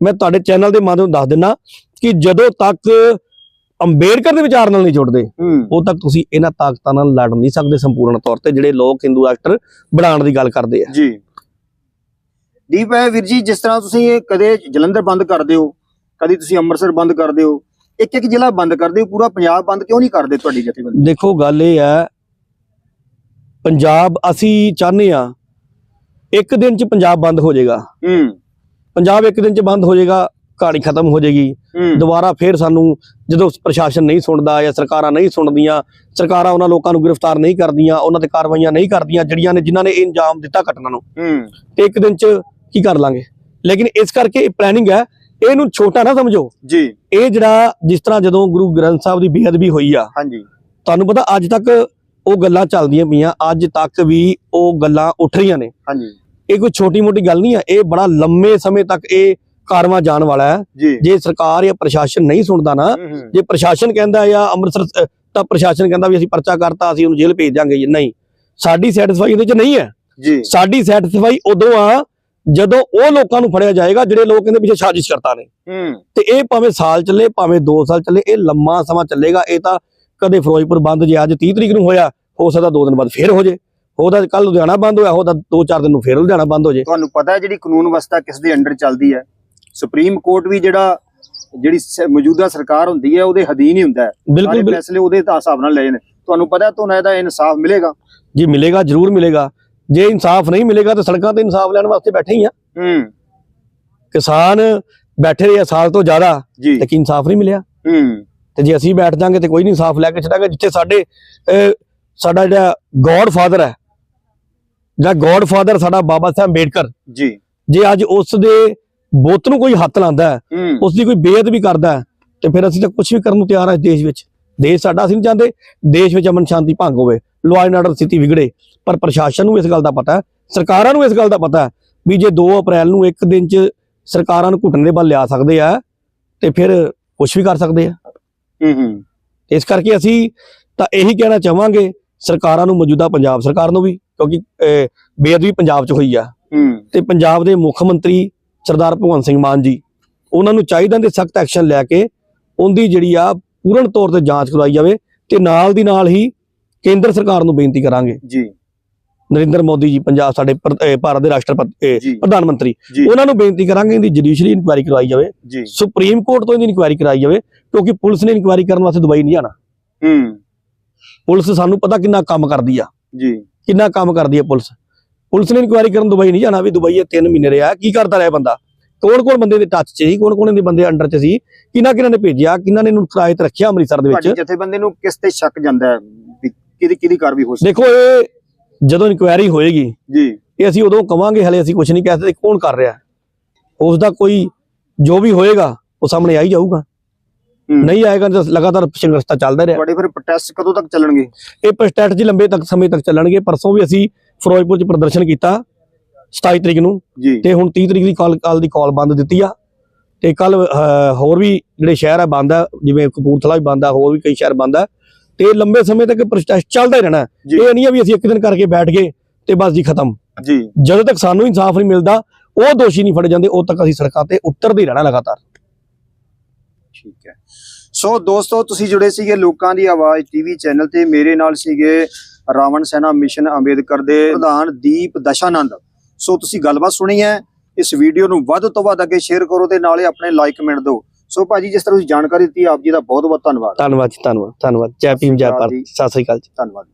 ਮੈਂ ਤੁਹਾਡੇ ਚੈਨਲ ਦੇ ਮਾਧਿਅਮ ਦੱਸ ਦਿੰਨਾ ਕਿ ਜਦੋਂ ਤੱਕ ਅੰਬੇਡਕਰ ਦੇ ਵਿਚਾਰ ਨਾਲ ਨਹੀਂ ਜੁੜਦੇ ਹੂੰ। ਉਦੋਂ ਤੱਕ ਤੁਸੀਂ ਇਹਨਾਂ ਤਾਕਤਾਂ ਨਾਲ ਲੜ ਨਹੀਂ ਸਕਦੇ ਸੰਪੂਰਨ ਤੌਰ ਤੇ ਜਿਹੜੇ ਲੋਕ ਹਿੰਦੂ ਰਾਸ਼ਟਰ ਬਣਾਉਣ ਦੀ ਗੱਲ ਕਰਦੇ ਆ। ਜੀ। ਦੀਪ ਹੈ ਵੀਰ ਜੀ ਜਿਸ ਤਰ੍ਹਾਂ ਤੁਸੀਂ ਇਹ ਕਦੇ ਜਲੰਧਰ ਬੰਦ ਕਰਦੇ ਹੋ ਕਦੀ ਤੁਸੀਂ ਅੰਮ੍ਰਿਤਸਰ ਬੰਦ ਕਰਦੇ ਹੋ ਇੱਕ ਇੱਕ ਜ਼ਿਲ੍ਹਾ ਬੰਦ ਕਰਦੇ ਹੋ ਪੂਰਾ ਪੰਜਾਬ ਬੰਦ ਕਿਉਂ ਨਹੀਂ ਕਰਦੇ ਤੁਹਾਡੀ ਜਥੇਬੰਦੀ? ਦੇਖੋ ਗੱਲ ਇਹ ਹੈ ਪੰਜਾਬ ਅਸੀਂ ਚਾਹੁੰਦੇ ਆ ਇੱਕ ਦਿਨ ਚ ਪੰਜਾਬ ਬੰਦ ਹੋ ਜਾਏਗਾ। ਹੂੰ। ਪੰਜਾਬ ਇੱਕ ਦਿਨ ਚ ਬੰਦ ਹੋ ਜਾਏਗਾ ਕਹਾਣੀ ਖਤਮ ਹੋ ਜਾਏਗੀ। ਦੁਬਾਰਾ ਫੇਰ ਸਾਨੂੰ ਜਦੋਂ ਪ੍ਰਸ਼ਾਸਨ ਨਹੀਂ ਸੁਣਦਾ ਜਾਂ ਸਰਕਾਰਾਂ ਨਹੀਂ ਸੁਣਦੀਆਂ ਸਰਕਾਰਾਂ ਉਹਨਾਂ ਲੋਕਾਂ ਨੂੰ ਗ੍ਰਿਫਤਾਰ ਨਹੀਂ ਕਰਦੀਆਂ ਉਹਨਾਂ ਤੇ ਕਾਰਵਾਈਆਂ ਨਹੀਂ ਕਰਦੀਆਂ ਜਿਹੜੀਆਂ ਨੇ ਜਿਨ੍ਹਾਂ ਨੇ ਇਹ ਇੰਜਾਮ ਦਿੱਤਾ ਘਟਨਾ ਨੂੰ। ਤੇ ਇੱਕ ਦਿਨ ਚ ਕੀ ਕਰ ਲਾਂਗੇ? ਲੇਕਿਨ ਇਸ ਕਰਕੇ ਇਹ ਪਲੈਨਿੰਗ ਹੈ ਇਹਨੂੰ ਛੋਟਾ ਨਾ ਸਮਝੋ। ਜੀ। ਇਹ ਜਿਹੜਾ ਜਿਸ ਤਰ੍ਹਾਂ ਜਦੋਂ ਗੁਰੂ ਗ੍ਰੰਥ ਸਾਹਿਬ ਦੀ ਬੇਅਦਬੀ ਹੋਈ ਆ ਹਾਂਜੀ। ਤੁਹਾਨੂੰ ਪਤਾ ਅੱਜ ਤੱਕ ਉਹ ਗੱਲਾਂ ਚੱਲਦੀਆਂ ਪਈਆਂ ਅੱਜ ਤੱਕ ਵੀ ਉਹ ਗੱਲਾਂ ਉੱਠ ਰਹੀਆਂ ਨੇ। ਹਾਂਜੀ। ਇਹ ਕੋਈ ਛੋਟੀ ਮੋਟੀ ਗੱਲ ਨਹੀਂ ਹੈ ਇਹ ਬੜਾ ਲੰਮੇ ਸਮੇਂ ਤੱਕ ਇਹ ਕਾਰਵਾ ਜਾਣ ਵਾਲਾ ਹੈ। ਜੀ। ਸਰਕਾਰ ਜਾਂ ਪ੍ਰਸ਼ਾਸਨ ਨਹੀਂ ਸੁਣਦਾ ਨਾ ਜੇ ਪ੍ਰਸ਼ਾਸਨ ਕਹਿੰਦਾ ਜਾਂ ਅੰਮ੍ਰਿਤਸਰ ਤਾਂ ਪ੍ਰਸ਼ਾਸਨ ਕਹਿੰਦਾ ਵੀ ਅਸੀਂ ਪਰਚਾ ਕਰਤਾ ਅਸੀਂ ਉਹਨੂੰ ਜੇਲ੍ਹ ਭੇਜ ਦਿਆਂਗੇ। ਜੀ ਨਹੀਂ ਸਾਡੀ ਸੈਟੀਸਫਾਈ ਇਹਦੇ ਚ ਨਹੀਂ ਹੈ। ਜੀ। ਸਾਡੀ ਸੈਟੀਸਫਾਈ ਉਦੋਂ ਆ ਜਦੋਂ ਉਹ ਲੋਕਾਂ ਨੂੰ ਫੜਿਆ ਜਾਏਗਾ ਜਿਹੜੇ ਲੋਕ ਇਹਦੇ ਪਿੱਛੇ ਸਾਜ਼ਿਸ਼ ਕਰਤਾ ਨੇ। ਤੇ ਇਹ ਭਾਵੇਂ ਸਾਲ ਚੱਲੇ ਭਾਵੇਂ 2 ਸਾਲ ਚੱਲੇ ਇਹ ਲੰਮਾ ਸਮਾਂ ਚੱਲੇਗਾ। ਇਹ ਤਾਂ ਕਦੇ ਫਿਰੋਜ਼ਪੁਰ ਬੰਦ ਜੇ ਅੱਜ 30 ਤਰੀਕ ਨੂੰ ਹੋਇਆ ਹੋ ਸਕਦਾ 2 ਦਿਨ ਬਾਅਦ ਫੇਰ ਹੋ ਜੇ। ਉਹਦਾ ਕੱਲ ਲੁਧਿਆਣਾ ਬੰਦ ਹੋਇਆ ਉਹਦਾ 2-4 ਦਿਨ ਨੂੰ ਫੇਰ ਲੁਧਿਆਣਾ ਬੰਦ ਹੋ ਜੇ। ਤੁਹਾਨੂੰ ਪਤਾ ਹੈ ਜਿਹੜੀ ਕਾਨੂੰਨ ਵਿਵਸਥਾ ਕਿਸ ਦੇ ਅੰਡਰ ਚੱਲਦੀ ਹੈ? ਸੁਪਰੀਮ ਕੋਰਟ ਵੀ ਜਿਹੜਾ ਜਿਹੜੀ ਮੌਜੂਦਾ ਸਰਕਾਰ ਹੁੰਦੀ ਹੈ ਉਹਦੇ ਅਧੀਨ ਹੀ ਹੁੰਦਾ ਹੈ। ਬਿਲਕੁਲ ਫੈਸਲੇ ਉਹਦੇ ਤਾਂ ਹਿਸਾਬ ਨਾਲ ਲਏ ਨੇ। ਤੁਹਾਨੂੰ ਪਤਾ ਤੁਹਾਨੂੰ ਇਹਦਾ ਇਨਸਾਫ ਮਿਲੇਗਾ? ਜੀ ਮਿਲੇਗਾ ਜ਼ਰੂਰ ਮਿਲੇਗਾ। ਜੇ ਇਨਸਾਫ ਨਹੀਂ ਮਿਲੇਗਾ ਤਾਂ ਸੜਕਾਂ ਤੇ ਇਨਸਾਫ ਲੈਣ ਵਾਸਤੇ ਬੈਠੇ ਹੀ ਆ। ਹੂੰ। ਕਿਸਾਨ ਬੈਠੇ ਰਹੇ ਸਾਲ ਤੋਂ ਜ਼ਿਆਦਾ ਲੇਕਿਨ ਇਨਸਾਫ ਨਹੀਂ ਮਿਲਿਆ? ਹੂੰ। ਤੇ ਜੇ ਅਸੀਂ ਬੈਠ ਜਾਾਂਗੇ ਤੇ ਕੋਈ ਨਹੀਂ ਇਨਸਾਫ ਲੈ ਕੇ ਛੱਡਾਂਗੇ ਜਿੱਥੇ ਸਾਡੇ ਸਾਡਾ ਜਿਹੜਾ ਗੋਡ ਫਾਦਰ ਹੈ ਜਾਂ ਗੋਡ ਫਾਦਰ ਸਾਡਾ ਬਾਬਾ ਸਾਹਿਬ ਅੰਬੇਡਕਰ। ਜੀ। ਜੇ ਅੱਜ ਉਸ ਦੇ ਬੁੱਤ ਨੂੰ ਕੋਈ ਹੱਥ ਲਾਉਂਦਾ ਹੈ ਉਸ ਦੀ ਕੋਈ ਬੇਅਦਬੀ ਕਰਦਾ ਹੈ, ਤੇ ਫਿਰ ਅਸੀਂ ਤਾਂ ਕੁਝ ਵੀ ਕਰਨ ਨੂੰ ਤਿਆਰ ਹਾਂ ਇਸ ਦੇਸ਼ ਵਿੱਚ। ਦੇਸ਼ ਸਾਡਾ ਅਸੀਂ ਨਹੀਂ ਚਾਹੁੰਦੇ ਦੇਸ਼ ਵਿੱਚ ਅਮਨ ਸ਼ਾਂਤੀ ਭੰਗ ਹੋਵੇ। ਲਾਅ ਐਂਡ ਆਰਡਰ ਸਥਿਤੀ ਵਿਗੜੇ ਪਰ ਪ੍ਰਸ਼ਾਸਨ ਨੂੰ ਇਸ ਗੱਲ ਦਾ ਪਤਾ ਹੈ ਸਰਕਾਰਾਂ ਨੂੰ ਇਸ ਗੱਲ ਦਾ ਪਤਾ ਹੈ ਵੀ ਜੇ 2 ਅਪ੍ਰੈਲ ਨੂੰ ਇੱਕ ਦਿਨ 'ਚ ਸਰਕਾਰਾਂ ਨੂੰ ਘੁੱਟਣ ਦੇ ਵੱਲ ਲਿਆ ਸਕਦੇ ਆ ਤੇ ਫਿਰ ਕੁਝ ਵੀ ਕਰ ਸਕਦੇ ਆ। ਹੂੰ ਹੂੰ। ਇਸ ਕਰਕੇ ਅਸੀਂ ਤਾਂ ਇਹੀ ਕਹਿਣਾ ਚਾਹਾਂਗੇ ਸਰਕਾਰਾਂ ਨੂੰ ਮੌਜੂਦਾ ਪੰਜਾਬ ਸਰਕਾਰ ਨੂੰ ਵੀ। ਕਿਉਂਕਿ ਬੇਅਦਬੀ ਪੰਜਾਬ 'ਚ ਹੋਈ ਆ। ਤੇ ਪੰਜਾਬ ਦੇ ਮੁੱਖ ਮੰਤਰੀ ਸਰਦਾਰ ਭਗਵੰਤ ਸਿੰਘ ਮਾਨ ਜੀ ਉਹਨਾਂ ਨੂੰ ਚਾਹੀਦਾ ਕਿ ਸਖਤ ਐਕਸ਼ਨ ਲੈ ਕੇ ਉਹਦੀ ਜਿਹੜੀ ਆ ਪੂਰਨ ਤੌਰ ਤੇ ਜਾਂਚ ਕਰਵਾਈ ਜਾਵੇ ਤੇ ਨਾਲ ਦੀ ਨਾਲ ਹੀ ਕੇਂਦਰ ਸਰਕਾਰ ਨੂੰ ਬੇਨਤੀ ਕਰਾਂਗੇ। ਜੀ। ਨਰਿੰਦਰ ਮੋਦੀ ਜੀ ਪੰਜਾਬ ਸਾਡੇ ਭਾਰਤ ਦੇ ਰਾਸ਼ਟਰਪਤੀ ਪ੍ਰਧਾਨ ਮੰਤਰੀ ਉਹਨਾਂ ਨੂੰ ਬੇਨਤੀ ਕਰਾਂਗੇ ਇਹਦੀ ਜੁਡੀਸ਼ਰੀ ਇਨਕੁਆਇਰੀ ਕਰਵਾਈ ਜਾਵੇ। ਸੁਪਰੀਮ ਕੋਰਟ ਤੋਂ ਇਹਦੀ ਇਨਕੁਆਇਰੀ ਕਰਾਈ ਜਾਵੇ ਕਿਉਂਕਿ ਪੁਲਿਸ ਨੇ ਇਨਕੁਆਇਰੀ ਕਰਨ ਵਾਸਤੇ ਦੁਬਈ ਨਹੀਂ ਜਾਣਾ। ਹੂੰ। ਪੁਲਿਸ ਸਾਨੂੰ ਪਤਾ ਕਿੰਨਾ ਕੰਮ ਕਰਦੀ ਆ। ਜੀ। ਕਿੰਨਾ ਕੰਮ ਕਰਦੀ ਹੈ ਪੁਲਿਸ? ਪੁਲਿਸ ਨੇ ਇਨਕੁਆਇਰੀ ਕਰਨ ਦੁਬਈ ਨਹੀਂ ਜਾਣਾ ਵੀ ਦੁਬਈ ਇਹ 3 ਮਹੀਨੇ ਰਿਹਾ ਕੀ ਕਰਦਾ ਰਿਹਾ ਬੰਦਾ? ਕੌਣ ਕੌਣ ਬੰਦੇ ਦੇ ਟੱਚ 'ਚ ਸੀ? ਕੌਣ ਕੌਣ ਦੇ ਬੰਦੇ ਅੰਡਰ 'ਚ ਸੀ? ਕਿਹਨਾਂ ਕਿਹਨਾਂ ਨੇ ਭੇਜਿਆ? ਕਿਹਨਾਂ ਨੇ ਇਹਨੂੰ ਕਿਰਾਏ ਤੇ ਰੱਖਿਆ ਅੰਮ੍ਰਿਤਸਰ ਦੇ ਵਿੱਚ? ਤੁਹਾਡੀ ਜਥੇਬੰਦੀ ਨੂੰ ਕਿਸ ਤੇ ਸ਼ੱਕ ਜਾਂਦਾ ਹੈ? ਕਿਹਦੀ ਕਿਹਦੀ ਕਾਰਵਾਈ ਹੋ ਸਕਦੀ ਦੇਖੋ ਇਹ ਜਦੋਂ ਇਨਕੁਆਇਰੀ ਹੋਏਗੀ ਜੀ। ਇਹ ਅਸੀਂ ਉਦੋਂ ਕਵਾਂਗੇ ਹਲੇ ਅਸੀਂ ਕੁਝ ਨਹੀਂ ਕਹਿ ਸਕਦੇ ਕੌਣ ਕਰ ਰਿਹਾ? ਉਸ ਦਾ ਕੋਈ ਜੋ ਵੀ ਹੋਏਗਾ ਉਹ ਸਾਹਮਣੇ ਆ ਹੀ ਜਾਊਗਾ। ਨਹੀਂ ਆਏਗਾ ਤਾਂ ਲਗਾਤਾਰ ਸੰਘਰਸ਼ ਤਾਂ ਚੱਲਦਾ ਰਿਹਾ। ਤੁਹਾਡੇ ਫਿਰ ਪ੍ਰੋਟੈਸਟ ਕਦੋਂ ਤੱਕ ਚੱਲਣਗੇ? ਇਹ ਸਟ੍ਰੈਟਜੀ ਲੰਬੇ ਤੱਕ ਸਮੇਂ ਤੱਕ ਚੱਲਣਗੇ। ਪਰਸੋਂ ਵੀ ਅਸੀਂ ਫਿਰੋਜ਼ਪੁਰ 'ਚ ਪ੍ਰਦਰਸ਼ਨ ਕੀਤਾ 27 ਤਰੀਕ ਨੂੰ। ਜੀ। ਤੇ ਹੁਣ 30 ਤਰੀਕ ਦੀ ਕਾਲ ਕਾਲ ਦੀ ਕਾਲ ਬੰਦ ਦਿੱਤੀ ਆ। ਤੇ ਕੱਲ ਹੋਰ ਵੀ ਜਿਹੜੇ ਸ਼ਹਿਰ ਆ ਬੰਦ ਆ ਜਿਵੇਂ ਕਪੂਰਥਲਾ ਵੀ ਬੰਦ ਆ ਹੋਰ ਵੀ ਕਈ ਸ਼ਹਿਰ ਬੰਦ ਆ। ਤੇ ਲੰਬੇ ਸਮੇਂ ਤੱਕ ਪ੍ਰੋਟੈਸਟ ਚੱਲਦਾ ਹੀ ਰਹਿਣਾ ਜੀ। ਇਹ ਨਹੀਂ ਆ ਵੀ ਅਸੀਂ ਇੱਕ ਦਿਨ ਕਰਕੇ ਬੈਠ ਗਏ ਤੇ ਬਸ ਜੀ ਖਤਮ। ਜੀ। ਜਦੋਂ ਤੱਕ ਸਾਨੂੰ ਇਨਸਾਫ ਨਹੀਂ ਮਿਲਦਾ ਉਹ ਦੋਸ਼ੀ ਨਹੀਂ ਫੜੇ ਜਾਂਦੇ ਉਦੋਂ ਤੱਕ ਅਸੀਂ ਸੜਕਾਂ ਤੇ ਉਤਰਦੇ ਰਹਿਣਾ ਲਗਾਤਾਰ। ਠੀਕ ਹੈ। ਸੋ ਦੋਸਤੋ ਤੁਸੀਂ ਜੁੜੇ ਸੀਗੇ ਲੋਕਾਂ ਦੀ ਆਵਾਜ਼ ਟੀਵੀ ਚੈਨਲ ਤੇ। ਮੇਰੇ ਨਾਲ ਸੀਗੇ ਰਾਵਣ ਸੈਨਾ ਮਿਸ਼ਨ ਅੰਬੇਦਕਰ ਦੇ ਪ੍ਰਧਾਨ ਦੀਪ ਦਸ਼ਾਨੰਦ। ਸੋ ਤੁਸੀਂ ਗੱਲਬਾਤ ਸੁਣੀ ਹੈ। ਇਸ ਵੀਡੀਓ ਨੂੰ ਵੱਧ ਤੋਂ ਵੱਧ ਅੱਗੇ ਸ਼ੇਅਰ ਕਰੋ ਤੇ ਨਾਲੇ ਆਪਣੇ ਲਾਈਕ ਕਮੈਂਟ ਦਿਓ। ਸੋ ਭਾਜੀ ਜਿਸ ਤਰ੍ਹਾਂ ਤੁਸੀਂ ਜਾਣਕਾਰੀ ਦਿੱਤੀ ਆਪ ਜੀ ਦਾ ਬਹੁਤ ਬਹੁਤ ਧੰਨਵਾਦ। ਧੰਨਵਾਦ ਜੀ ਧੰਨਵਾਦ। ਧੰਨਵਾਦ। ਜੈ ਭੀਮ ਜੈ ਭਾਰਤ। ਸਤਿ ਸ੍ਰੀ ਅਕਾਲ ਜੀ। ਧੰਨਵਾਦ।